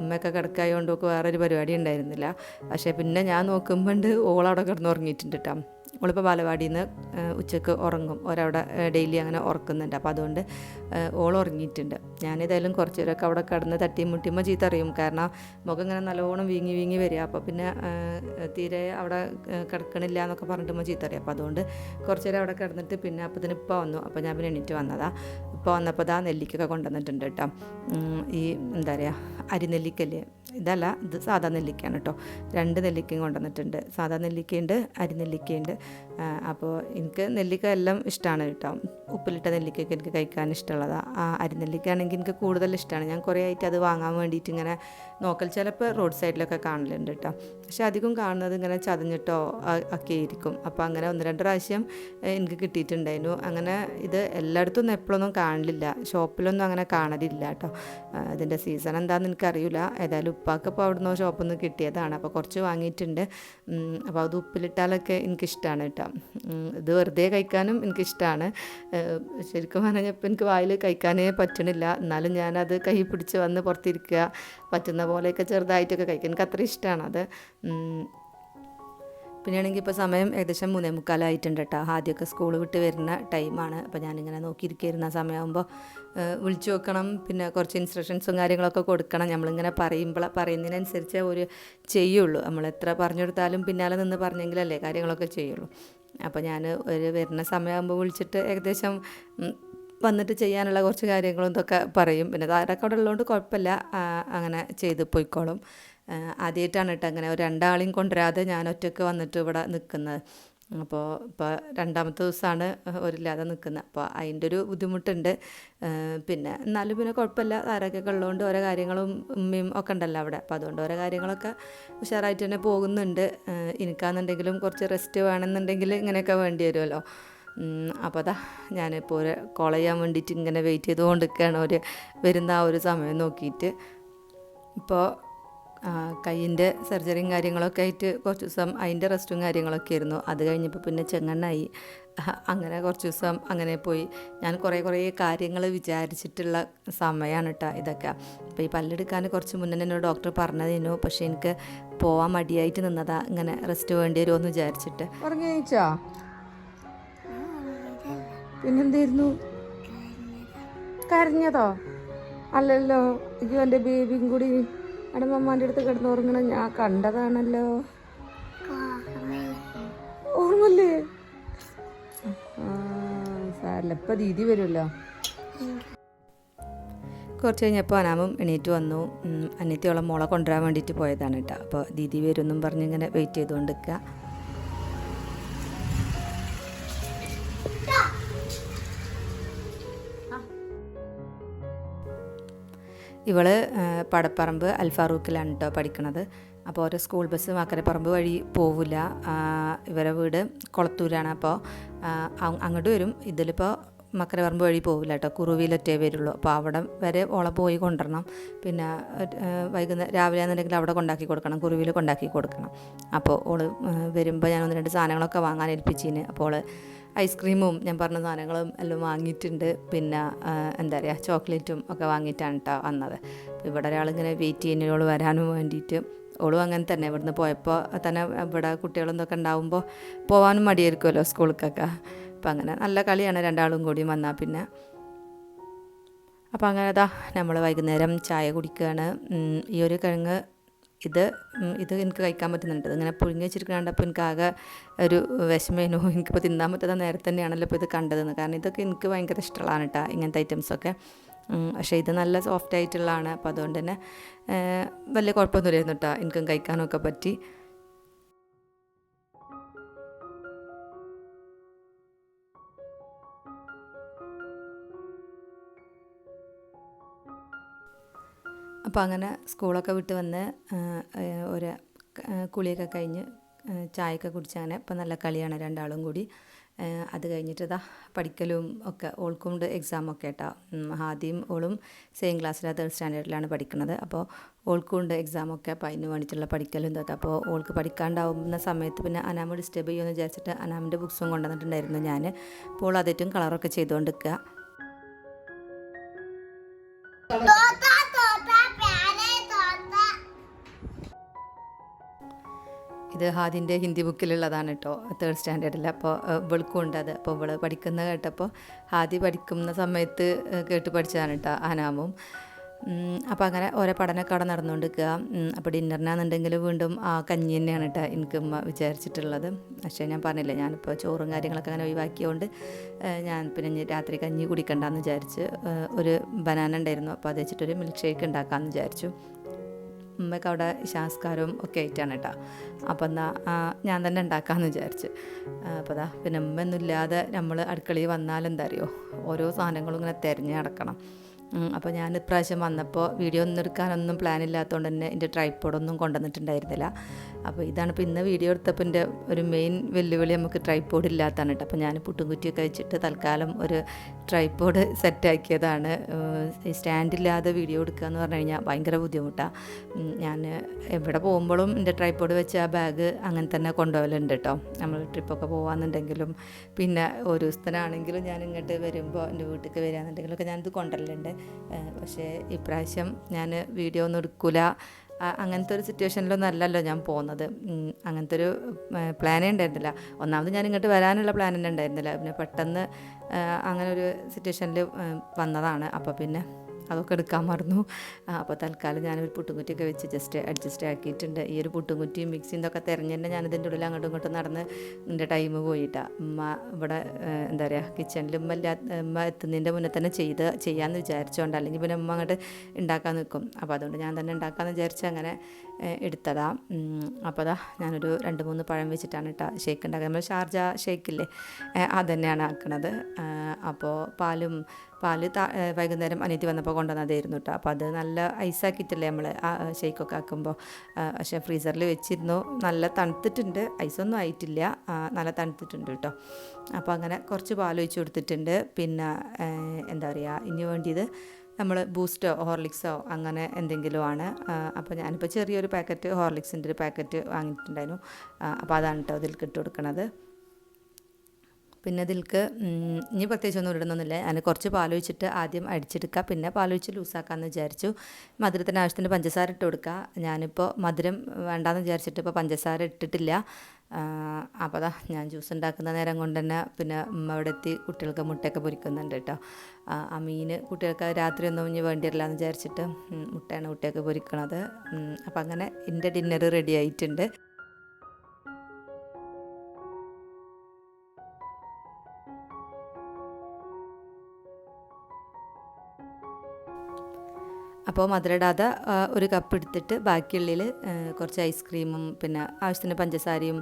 ഉമ്മയൊക്കെ കിടക്കായതുകൊണ്ട് ഒക്കെ വേറൊരു പരിപാടി ഉണ്ടായിരുന്നില്ല. പക്ഷേ പിന്നെ ഞാൻ നോക്കുമ്പോണ്ട് ഓളവിടെ കിടന്നുറങ്ങിയിട്ടുണ്ട് കേട്ടോ ഓളിപ്പോൾ ബാലവാടിയിൽ നിന്ന് ഉച്ചയ്ക്ക് ഉറങ്ങും. ഒരവിടെ ഡെയിലി അങ്ങനെ ഉറക്കുന്നുണ്ട്. അപ്പോൾ അതുകൊണ്ട് ഓൾ ഉറങ്ങിയിട്ടുണ്ട്. ഞാനേതായാലും കുറച്ച് നേരമൊക്കെ അവിടെ കിടന്ന് തട്ടിയും മുട്ടിയുമ്പോൾ ചീത്ത അറിയും. കാരണം മുഖം ഇങ്ങനെ നല്ലോണം വീങ്ങി വീങ്ങി വരിക. അപ്പോൾ പിന്നെ തീരെ അവിടെ കിടക്കണില്ല എന്നൊക്കെ പറഞ്ഞിട്ടുമ്പോൾ ചീത്ത അറിയാം. അപ്പോൾ അതുകൊണ്ട് കുറച്ച് നേരം അവിടെ കിടന്നിട്ട് പിന്നെ അപ്പത്തിന് ഇപ്പോൾ വന്നു. അപ്പോൾ ഞാൻ പിന്നെ എണീറ്റ് വന്നതാ. ഇപ്പോൾ വന്നപ്പോൾ ഇതാ നെല്ലിക്കൊക്കെ കൊണ്ടുവന്നിട്ടുണ്ട് കേട്ടോ. ഈ എന്താ പറയുക അരിനെല്ലിക്കല്ലേ? ഇതല്ല ഇത് സാധാ നെല്ലിക്കയാണ് കേട്ടോ രണ്ട് നെല്ലിക്കയും കൊണ്ടുവന്നിട്ടുണ്ട്. സാധാ നെല്ലിക്കയുണ്ട് അരിനെല്ലിക്കയുണ്ട് അപ്പോൾ എനിക്ക് നെല്ലിക്ക എല്ലാം ഇഷ്ടമാണ് കേട്ടോ. ഉപ്പിലിട്ട നെല്ലിക്കയൊക്കെ എനിക്ക് കഴിക്കാൻ ഇഷ്ടമുള്ളതാണ് ആ അരിനെല്ലിക്ക ആണെങ്കിൽ എനിക്ക് കൂടുതൽ ഇഷ്ടമാണ് ഞാൻ കുറേ ആയിട്ട് അത് വാങ്ങാൻ വേണ്ടിയിട്ട് ഇങ്ങനെ നോക്കൽ ചിലപ്പോൾ റോഡ് സൈഡിലൊക്കെ കാണലുണ്ട് കേട്ടോ. പക്ഷെ അധികം കാണുന്നത് ഇങ്ങനെ ചതഞ്ഞിട്ടോ ഒക്കെ ആയിരിക്കും. അപ്പോൾ അങ്ങനെ ഒന്ന് രണ്ട് പ്രാവശ്യം എനിക്ക് കിട്ടിയിട്ടുണ്ടായിരുന്നു. അങ്ങനെ ഇത് എല്ലായിടത്തും ഒന്നും എപ്പോഴൊന്നും കാണലില്ല ഷോപ്പിലൊന്നും അങ്ങനെ കാണലില്ല കേട്ടോ. ഇതിന്റെ സീസൺ എന്താണെന്ന് എനിക്കറിയില്ല. ഏതായാലും ഉപ്പാക്ക് ഇപ്പോൾ അവിടുന്ന് ഷോപ്പിൽ നിന്ന് കിട്ടിയതാണ്. അപ്പോൾ കുറച്ച് വാങ്ങിയിട്ടുണ്ട്. അപ്പോൾ അത് ഉപ്പിലിട്ടാലൊക്കെ എനിക്കിഷ്ടമാണ് കേട്ടോ. ഉം, ഇത് വെറുതെ കഴിക്കാനും എനിക്കിഷ്ടമാണ് ശരിക്കും പറഞ്ഞപ്പോൾ എനിക്ക് വായിൽ കഴിക്കാനേ പറ്റണില്ല. എന്നാലും ഞാനത് കൈ പിടിച്ച് വന്ന് പുറത്തിരിക്കുക പറ്റുന്ന പോലെയൊക്കെ ചെറുതായിട്ടൊക്കെ കഴിക്കാൻ എനിക്ക് അത്ര പിന്നെ പിന്നെയാണെങ്കിൽ ഇപ്പോൾ സമയം ഏകദേശം മൂന്നേ മുക്കാലായിട്ടുണ്ട് കേട്ടോ. ആദ്യമൊക്കെ സ്കൂൾ വിട്ട് വരുന്ന ടൈമാണ്. അപ്പോൾ ഞാനിങ്ങനെ നോക്കിയിരിക്കുന്ന സമയമാകുമ്പോൾ. വിളിച്ചു നോക്കണം. പിന്നെ കുറച്ച് ഇൻസ്ട്രക്ഷൻസും കാര്യങ്ങളൊക്കെ കൊടുക്കണം. നമ്മളിങ്ങനെ പറയുമ്പോൾ പറയുന്നതിനനുസരിച്ച് ഒരു ചെയ്യുള്ളൂ. നമ്മൾ എത്ര പറഞ്ഞു കൊടുത്താലും പിന്നാലെ നിന്ന് പറഞ്ഞെങ്കിലല്ലേ കാര്യങ്ങളൊക്കെ ചെയ്യുള്ളൂ. അപ്പോൾ ഞാൻ ഒരു വരുന്ന സമയമാകുമ്പോൾ വിളിച്ചിട്ട് ഏകദേശം വന്നിട്ട് ചെയ്യാനുള്ള കുറച്ച് കാര്യങ്ങളും ഇതൊക്കെ പറയും. പിന്നെ താരൊക്കെ അവിടെ ഉള്ളതുകൊണ്ട് കുഴപ്പമില്ല. അങ്ങനെ ചെയ്ത് പോയിക്കോളും. ആദ്യമായിട്ടാണ് കേട്ടോ അങ്ങനെ ഒരു രണ്ടാളെയും കൊണ്ടുവരാതെ ഞാൻ ഒറ്റയ്ക്ക് വന്നിട്ട് ഇവിടെ നിൽക്കുന്നത് അപ്പോൾ ഇപ്പോൾ രണ്ടാമത്തെ ദിവസമാണ് ഒരില്ലാതെ നിൽക്കുന്നത്. അപ്പോൾ അതിന്റെ ഒരു ബുദ്ധിമുട്ടുണ്ട്. പിന്നെ എന്നാലും പിന്നെ കുഴപ്പമില്ല. ആരൊക്കെയൊക്കെ ഉള്ളതുകൊണ്ട് ഓരോ കാര്യങ്ങളും ഉമ്മയും ഒക്കെ ഉണ്ടല്ലോ അവിടെ. അപ്പോൾ അതുകൊണ്ട് ഓരോ കാര്യങ്ങളൊക്കെ ഉഷാറായിട്ട് തന്നെ പോകുന്നുണ്ട്. എനിക്കാണെന്നുണ്ടെങ്കിലും കുറച്ച് റെസ്റ്റ് വേണമെന്നുണ്ടെങ്കിൽ ഇങ്ങനെയൊക്കെ വേണ്ടി വരുമല്ലോ. അപ്പോൾ അതാ ഞാനിപ്പോൾ ഒരു കോൾ ചെയ്യാൻ വേണ്ടിയിട്ട് ഇങ്ങനെ വെയിറ്റ് ചെയ്തുകൊണ്ടിരിക്കുകയാണ്. ഒരു വരുന്ന ആ ഒരു സമയം നോക്കിയിട്ട്. ഇപ്പോൾ കയ്യിന്റെ സർജറിയും കാര്യങ്ങളൊക്കെ ആയിട്ട് കുറച്ച് ദിവസം അതിന്റെ റെസ്റ്റും കാര്യങ്ങളൊക്കെ ആയിരുന്നു. അത് കഴിഞ്ഞപ്പോൾ പിന്നെ ചെങ്ങണ്ണായി അങ്ങനെ കുറച്ച് ദിവസം അങ്ങനെ പോയി. ഞാൻ കുറേ കുറേ കാര്യങ്ങൾ വിചാരിച്ചിട്ടുള്ള സമയമാണ് കേട്ടോ ഇതൊക്കെ. അപ്പോൾ ഈ പല്ലെടുക്കാൻ കുറച്ച് മുന്നേ എന്നോട് ഡോക്ടർ പറഞ്ഞതിനു. പക്ഷേ എനിക്ക് പോവാൻ മടിയായിട്ട് നിന്നതാ. ഇങ്ങനെ റെസ്റ്റ് വേണ്ടി വരുമോ എന്ന് വിചാരിച്ചിട്ട് പിന്നെന്തായിരുന്നു? കരഞ്ഞതോ? അല്ലല്ലോ ഇത് എന്റെ ബേബിയും കൂടി അവിടെ മമ്മാന്റെ അടുത്ത് കിടന്ന് ഉറങ്ങണം ഞാൻ കണ്ടതാണല്ലോ. ഓർമ്മല്ലേ സാരല്ല ഇപ്പൊ ദീദി വരുമല്ലോ. കുറച്ച് കഴിഞ്ഞപ്പോൾ അനാമും എണീറ്റ് വന്നു. ഉം, അനിയത്തിയോളം മോളെ കൊണ്ടുവരാൻ വേണ്ടിയിട്ട് പോയതാണ് കേട്ടോ. അപ്പോൾ ദീദി വരുമെന്നും പറഞ്ഞ് ഇങ്ങനെ വെയിറ്റ് ചെയ്തുകൊണ്ട് നിൽക്കുക ഇവൾ ആ, പടപ്പറമ്പ് അൽഫാറൂഖിലാണ് കേട്ടോ പഠിക്കണത്. അപ്പോൾ ഓരോ സ്കൂൾ ബസ് മക്കരപ്പറമ്പ് വഴി പോവില്ല. ഇവരെ വീട് കൊളത്തൂരാണ്. അപ്പോൾ അങ്ങോട്ട് വരും. ഇതിലിപ്പോൾ മക്കരപ്പറമ്പ് വഴി പോവില്ല കേട്ടോ കുറുവിയിലൊറ്റേ വരുള്ളൂ. അപ്പോൾ അവിടെ വരെ ഓളെ പോയി കൊണ്ടുവരണം. പിന്നെ വൈകുന്നേരം രാവിലെ എന്നുണ്ടെങ്കിൽ അവിടെ കൊണ്ടാക്കി കൊടുക്കണം. കുറുവിയിൽ കൊണ്ടാക്കി കൊടുക്കണം. അപ്പോൾ ഓൾ വരുമ്പോൾ ഞാൻ ഒന്ന് രണ്ട് സാധനങ്ങളൊക്കെ വാങ്ങാൻ ഏൽപ്പിച്ചിന്. അപ്പോൾ ഐസ്ക്രീമും ഞാൻ പറഞ്ഞ സാധനങ്ങളും എല്ലാം വാങ്ങിയിട്ടുണ്ട്. പിന്നെ എന്താ പറയുക ചോക്ലേറ്റും ഒക്കെ വാങ്ങിയിട്ടാണ് കേട്ടോ വന്നത്. ഇവിടെ ഒരാളിങ്ങനെ വെയിറ്റ് ചെയ്യുന്നവരോട് വരാനും വേണ്ടിയിട്ട്. ഓളും അങ്ങനെ തന്നെ. ഇവിടുന്ന് പോയപ്പോൾ തന്നെ ഇവിടെ കുട്ടികളും ഇതൊക്കെ ഉണ്ടാവുമ്പോൾ പോകാനും മടിയായിരിക്കുമല്ലോ സ്കൂളിലേക്കൊക്കെ അപ്പം അങ്ങനെ നല്ല കളിയാണ് രണ്ടാളും കൂടി വന്നാൽ പിന്നെ. അപ്പോൾ അങ്ങനെ അതാ നമ്മൾ വൈകുന്നേരം ചായ കുടിക്കുകയാണ് ഈ ഒരു കിഴങ്ങ് ഇത് ഇത് എനിക്ക് കഴിക്കാൻ പറ്റുന്നുണ്ട്. ഇങ്ങനെ പുഴുങ്ങി വെച്ചിരിക്കണ്ടപ്പോൾ എനിക്ക് ആകെ ഒരു വിഷമേനു എനിക്കിപ്പോൾ തിന്നാൻ പറ്റാത്ത നേരത്തെ തന്നെയാണല്ലോ ഇപ്പോൾ ഇത് കണ്ടതെന്ന്. കാരണം ഇതൊക്കെ എനിക്ക് ഭയങ്കര ഇഷ്ടമുള്ളതാണ് കേട്ടോ ഇങ്ങനത്തെ ഐറ്റംസൊക്കെ പക്ഷേ ഇത് നല്ല സോഫ്റ്റ് ആയിട്ടുള്ളതാണ്. അപ്പോൾ അതുകൊണ്ട് തന്നെ വലിയ കുഴപ്പമൊന്നുമില്ലായിരുന്നു കേട്ടോ എനിക്കും കഴിക്കാനൊക്കെ പറ്റി. അപ്പോൾ അങ്ങനെ സ്കൂളൊക്കെ വിട്ട് വന്ന് ഒരു കുളിയൊക്കെ കഴിഞ്ഞ് ചായയൊക്കെ കുടിച്ച് അങ്ങനെ ഇപ്പം നല്ല കളിയാണ് രണ്ടാളും കൂടി. അത് കഴിഞ്ഞിട്ട് ഇതാ പഠിക്കലും ഒക്കെ ഓൾക്കും എക്സാമൊക്കെ കേട്ടോ. ആദ്യം ഓളും സെയിം ക്ലാസ്സിലാണ് തേർഡ് സ്റ്റാൻഡേർഡിലാണ് പഠിക്കുന്നത് അപ്പോൾ ഓൾക്കും എക്സാമൊക്കെ അപ്പോൾ അതിന് വേണ്ടിയിട്ടുള്ള പഠിക്കലും ഇതൊക്കെ. അപ്പോൾ ഓൾക്ക് പഠിക്കാണ്ടാവുന്ന സമയത്ത് പിന്നെ അനാമ ഡിസ്റ്റർബ് ചെയ്യുമെന്ന് വിചാരിച്ചിട്ട് അനാമിന്റെ ബുക്സും കൊണ്ടുവന്നിട്ടുണ്ടായിരുന്നു ഞാൻ അപ്പോൾ അതേറ്റവും കളറൊക്കെ ചെയ്തുകൊണ്ട് നിൽക്കുക ഇത് ഹാദിന്റെ ഹിന്ദി ബുക്കിലുള്ളതാണ് കേട്ടോ തേർഡ് സ്റ്റാൻഡേർഡിൽ അപ്പോൾ ഇവൾക്കും ഉണ്ട് അത്. അപ്പോൾ ഇവൾ പഠിക്കുന്ന കേട്ടപ്പോൾ ഹാദി പഠിക്കുന്ന സമയത്ത് കേട്ട് പഠിച്ചതാണ് കേട്ടോ അനാമും. അപ്പോൾ അങ്ങനെ ഓരോ പഠനമൊക്കെ അവിടെ നടന്നുകൊണ്ടിരിക്കുക. അപ്പോൾ ഡിന്നറിനാണെന്നുണ്ടെങ്കിൽ വീണ്ടും ആ കഞ്ഞി തന്നെയാണ് കേട്ടോ എനിക്ക് വിചാരിച്ചിട്ടുള്ളത്. പക്ഷേ ഞാൻ പറഞ്ഞില്ലേ ഞാനിപ്പോൾ ചോറും കാര്യങ്ങളൊക്കെ അങ്ങനെ ഒഴിവാക്കിയതുകൊണ്ട് ഞാൻ പിന്നെ രാത്രി കഞ്ഞി കുടിക്കണ്ടെന്ന് വിചാരിച്ച് ഒരു ബനാന ഉണ്ടായിരുന്നു. അപ്പോൾ അത് വെച്ചിട്ടൊരു മിൽക്ക് ഷേക്ക് ഉണ്ടാക്കാമെന്ന് വിചാരിച്ചു. ഉമ്മയ്ക്ക് അവിടെ ശാസ്കാരവും ഒക്കെ ആയിട്ടാണ് കേട്ടോ. അപ്പം എന്നാൽ ഞാൻ തന്നെ ഉണ്ടാക്കാമെന്ന് വിചാരിച്ച്. അപ്പോൾ അതാ പിന്നെ ഉമ്മയൊന്നും ഇല്ലാതെ നമ്മൾ അടുക്കളയിൽ വന്നാൽ എന്താ അറിയോ? ഓരോ സാധനങ്ങളും ഇങ്ങനെ തിരഞ്ഞ് നടക്കണം. അപ്പോൾ ഞാൻ ഇപ്രാവശ്യം വന്നപ്പോൾ വീഡിയോ ഒന്നും എടുക്കാനൊന്നും പ്ലാൻ ഇല്ലാത്തതുകൊണ്ട് തന്നെ എന്റെ ട്രൈപ്പോഡൊന്നും കൊണ്ടുവന്നിട്ടുണ്ടായിരുന്നില്ല. അപ്പോൾ ഇതാണ് ഇപ്പോൾ ഇന്ന് വീഡിയോ എടുത്തപ്പോൾ എന്റെ ഒരു മെയിൻ വെല്ലുവിളി നമുക്ക് ട്രൈപ്പോഡ് ഇല്ലാത്തതാണ് കേട്ടോ അപ്പോൾ ഞാൻ പുട്ടും കുറ്റിയൊക്കെ വെച്ചിട്ട് തൽക്കാലം ഒരു ട്രൈപ്പോഡ് സെറ്റാക്കിയതാണ് സ്റ്റാൻഡില്ലാതെ വീഡിയോ എടുക്കുക എന്ന് പറഞ്ഞു കഴിഞ്ഞാൽ ഭയങ്കര ബുദ്ധിമുട്ടാണ് ഞാൻ എവിടെ പോകുമ്പോഴും എന്റെ ട്രൈപ്പോഡ് വെച്ച് ആ ബാഗ് അങ്ങനെ തന്നെ കൊണ്ടുപോകലുണ്ട് കേട്ടോ നമ്മൾ ട്രിപ്പൊക്കെ പോകാമെന്നുണ്ടെങ്കിലും പിന്നെ ഒരു ദിവസത്തിനാണെങ്കിലും ഞാൻ ഇങ്ങോട്ട് വരുമ്പോൾ എന്റെ വീട്ടിലേക്ക് വരികയാണെന്നുണ്ടെങ്കിലൊക്കെ ഞാനിത് കൊണ്ടുവരലുണ്ട്. പക്ഷേ ഇപ്രാവശ്യം ഞാൻ വീഡിയോ ഒന്നും എടുക്കില്ല അങ്ങനത്തെ ഒരു സിറ്റുവേഷനിലൊന്നും അല്ലല്ലോ ഞാൻ പോകുന്നത് അങ്ങനത്തെ ഒരു പ്ലാനേ ഉണ്ടായിരുന്നില്ല. ഒന്നാമത് ഞാൻ ഇങ്ങോട്ട് വരാനുള്ള പ്ലാൻ തന്നെ ഉണ്ടായിരുന്നില്ല. പിന്നെ പെട്ടെന്ന് അങ്ങനെ ഒരു സിറ്റുവേഷനിൽ വന്നതാണ്. അപ്പോൾ പിന്നെ അതൊക്കെ എടുക്കാൻ മറന്നു. അപ്പോൾ തൽക്കാലം ഞാനൊരു പുട്ടുംകുറ്റിയൊക്കെ വെച്ച് ജസ്റ്റ് അഡ്ജസ്റ്റ് ആക്കിയിട്ടുണ്ട്. ഈ ഒരു പുട്ടുംകുറ്റിയും മിക്സിയും ഇതൊക്കെ തിരഞ്ഞ് തന്നെ ഞാൻ ഇതിന്റെ ഉള്ളിൽ അങ്ങോട്ടും ഇങ്ങോട്ടും നടന്ന് എന്റെ ടൈം പോയിട്ടാണ് ഉമ്മ ഇവിടെ എന്താ പറയുക കിച്ചണിൽ ഉമ്മ ഇല്ലാ ഉമ്മ എത്തുന്നതിന്റെ മുന്നേ തന്നെ ചെയ്ത് ചെയ്യാമെന്ന് വിചാരിച്ചുകൊണ്ട് അല്ലെങ്കിൽ പിന്നെ ഉമ്മ അങ്ങോട്ട് ഉണ്ടാക്കാൻ നിൽക്കും അപ്പോൾ അതുകൊണ്ട് ഞാൻ തന്നെ ഉണ്ടാക്കാമെന്ന് വിചാരിച്ച് അങ്ങനെ എടുത്തതാ. അപ്പോൾ അതാ ഞാനൊരു രണ്ട് മൂന്ന് പഴം വെച്ചിട്ടാണ് കേട്ടോ ഷേക്ക് ഉണ്ടാക്കുക നമ്മൾ ഷാർജ ഷേക്കില്ലേ അത് തന്നെയാണ് ആക്കണത്. അപ്പോൾ പാലും പാൽ വൈകുന്നേരം അനിയത്തി വന്നപ്പോൾ കൊണ്ടുവന്നതായിരുന്നു കേട്ടോ അപ്പോൾ അത് നല്ല ഐസാക്കിയിട്ടില്ലേ നമ്മൾ ഷെയ്ക്കൊക്കെ ആക്കുമ്പോൾ പക്ഷേ ഫ്രീസറിൽ വെച്ചിരുന്നു. നല്ല തണുത്തിട്ടുണ്ട്. ഐസൊന്നും ആയിട്ടില്ല. നല്ല തണുത്തിട്ടുണ്ട് കേട്ടോ അപ്പോൾ അങ്ങനെ കുറച്ച് പാൽ ഒഴിച്ച് കൊടുത്തിട്ടുണ്ട്. പിന്നെ എന്താ പറയുക ഇനി വേണ്ടിയത് നമ്മൾ ബൂസ്റ്റോ ഹോർലിക്സോ അങ്ങനെ എന്തെങ്കിലും ആണ്. അപ്പോൾ ഞാനിപ്പോൾ ചെറിയൊരു പാക്കറ്റ് ഹോർലിക്സിന്റെ ഒരു പാക്കറ്റ് വാങ്ങിയിട്ടുണ്ടായിരുന്നു. അപ്പോൾ അതാണ് കേട്ടോ അതിൽ ഇട്ട് കൊടുക്കണത്. പിന്നെ ഇതിൽക്ക് ഇനി പ്രത്യേകിച്ചൊന്നും ഇടണമെന്നില്ല അതിന് കുറച്ച് പാലൊഴിച്ചിട്ട് ആദ്യം അടിച്ചെടുക്കുക. പിന്നെ പാലൊഴിച്ച് ലൂസാക്കാമെന്ന് വിചാരിച്ചു. മധുരത്തിന് ആവശ്യത്തിന് പഞ്ചസാര ഇട്ട് കൊടുക്കുക. ഞാനിപ്പോൾ മധുരം വേണ്ടാന്ന് വിചാരിച്ചിട്ട് ഇപ്പോൾ പഞ്ചസാര ഇട്ടിട്ടില്ല. അപ്പോൾ അതാ ഞാൻ ജ്യൂസ് ഉണ്ടാക്കുന്ന നേരം കൊണ്ട് തന്നെ പിന്നെ ഉമ്മ അവിടെ എത്തി കുട്ടികൾക്ക് മുട്ടയൊക്കെ പൊരിക്കുന്നുണ്ട് കേട്ടോ. ആ മീൻ കുട്ടികൾക്ക് രാത്രിയൊന്നും ഇനി വേണ്ടിയില്ല എന്ന് വിചാരിച്ചിട്ട് മുട്ടയാണ് കുട്ടിയൊക്കെ പൊരിക്കണത്. അപ്പം അപ്പോൾ അങ്ങനെ എന്റെ ഡിന്നർ റെഡി ആയിട്ടുണ്ട്. അപ്പോൾ മധുരടാതെ ഒരു കപ്പ് എടുത്തിട്ട് ബാക്കിയുള്ളിൽ കുറച്ച് ഐസ്ക്രീമും പിന്നെ ആവശ്യത്തിന് പഞ്ചസാരയും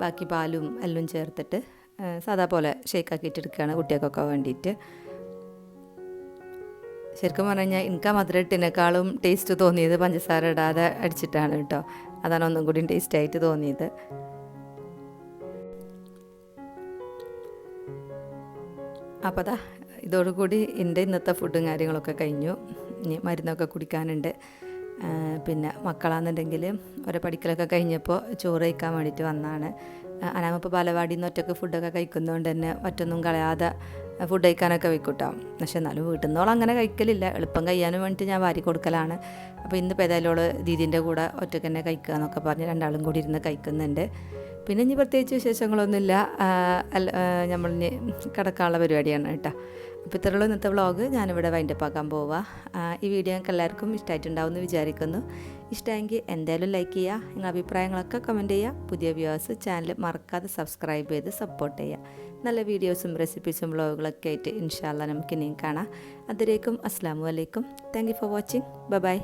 ബാക്കി പാലും എല്ലാം ചേർത്തിട്ട് സാധാ പോലെ ഷേക്ക് ആക്കിയിട്ട് എടുക്കുകയാണ് കുട്ടികൾക്കൊക്കെ വേണ്ടിയിട്ട് ശരിക്കും പറഞ്ഞു കഴിഞ്ഞാൽ എനിക്ക് ആ മധുരം ഇട്ടിനേക്കാളും ടേസ്റ്റ് തോന്നിയത് പഞ്ചസാര ഇടാതെ അടിച്ചിട്ടാണ് കേട്ടോ. അതാണ് ഒന്നും കൂടി ടേസ്റ്റ് ആയിട്ട് തോന്നിയത്. അപ്പോൾ അതാ ഇതോടുകൂടി എന്റെ ഇന്നത്തെ ഫുഡും കാര്യങ്ങളൊക്കെ കഴിഞ്ഞു. ഇനി മരുന്നൊക്കെ കുടിക്കാനുണ്ട്. പിന്നെ മക്കളാണെന്നുണ്ടെങ്കിൽ ഓരോ പഠിക്കലൊക്കെ കഴിഞ്ഞപ്പോൾ ചോറ് കഴിക്കാൻ വേണ്ടിയിട്ട് വന്നാണ്. അനാമപ്പോൾ ബാലവാടിയിൽ നിന്ന് ഒറ്റയ്ക്ക് ഫുഡൊക്കെ കഴിക്കുന്നതുകൊണ്ട് തന്നെ ഒറ്റൊന്നും കളയാതെ ഫുഡ് കഴിക്കാനൊക്കെ വെക്കൂട്ടോ പക്ഷെ എന്നാലും വീട്ടിൽ നിന്നോളം അങ്ങനെ കഴിക്കലില്ല. എളുപ്പം കഴിയാനും വേണ്ടിയിട്ട് ഞാൻ വാരി കൊടുക്കലാണ്. അപ്പോൾ ഇന്ന് ഏതായാലും ദീദീന്റെ കൂടെ ഒറ്റയ്ക്ക് തന്നെ കഴിക്കുക എന്നൊക്കെ പറഞ്ഞ് രണ്ടാളും കൂടി ഇരുന്ന് കഴിക്കുന്നുണ്ട്. പിന്നെ ഇനി പ്രത്യേകിച്ച് വിശേഷങ്ങളൊന്നുമില്ല. നമ്മൾ ഇനി കിടക്കാനുള്ള പരിപാടിയാണ് കേട്ടോ. അപ്പോൾ ഇത്രയുള്ള ഇന്നത്തെ വ്ളോഗ്. ഞാനിവിടെ വൈൻഡപ്പ് ആക്കാൻ പോവുക ഈ വീഡിയോ ഞങ്ങൾക്ക് എല്ലാവർക്കും ഇഷ്ടമായിട്ടുണ്ടാവുമെന്ന് വിചാരിക്കുന്നു. ഇഷ്ടമെങ്കിൽ എന്തായാലും ലൈക്ക് ചെയ്യുക നിങ്ങളുടെ അഭിപ്രായങ്ങളൊക്കെ കമന്റ് ചെയ്യുക പുതിയ വ്യൂവേഴ്സ് ചാനൽ മറക്കാതെ സബ്സ്ക്രൈബ് ചെയ്ത് സപ്പോർട്ട് ചെയ്യുക നല്ല വീഡിയോസും റെസിപ്പീസും വ്ളോഗുകളൊക്കെ ആയിട്ട് ഇൻഷാല്ല നമുക്ക് ഇനിയും കാണാം. അതിലേക്കും അസ്സാം വലൈക്കും thank you for watching bye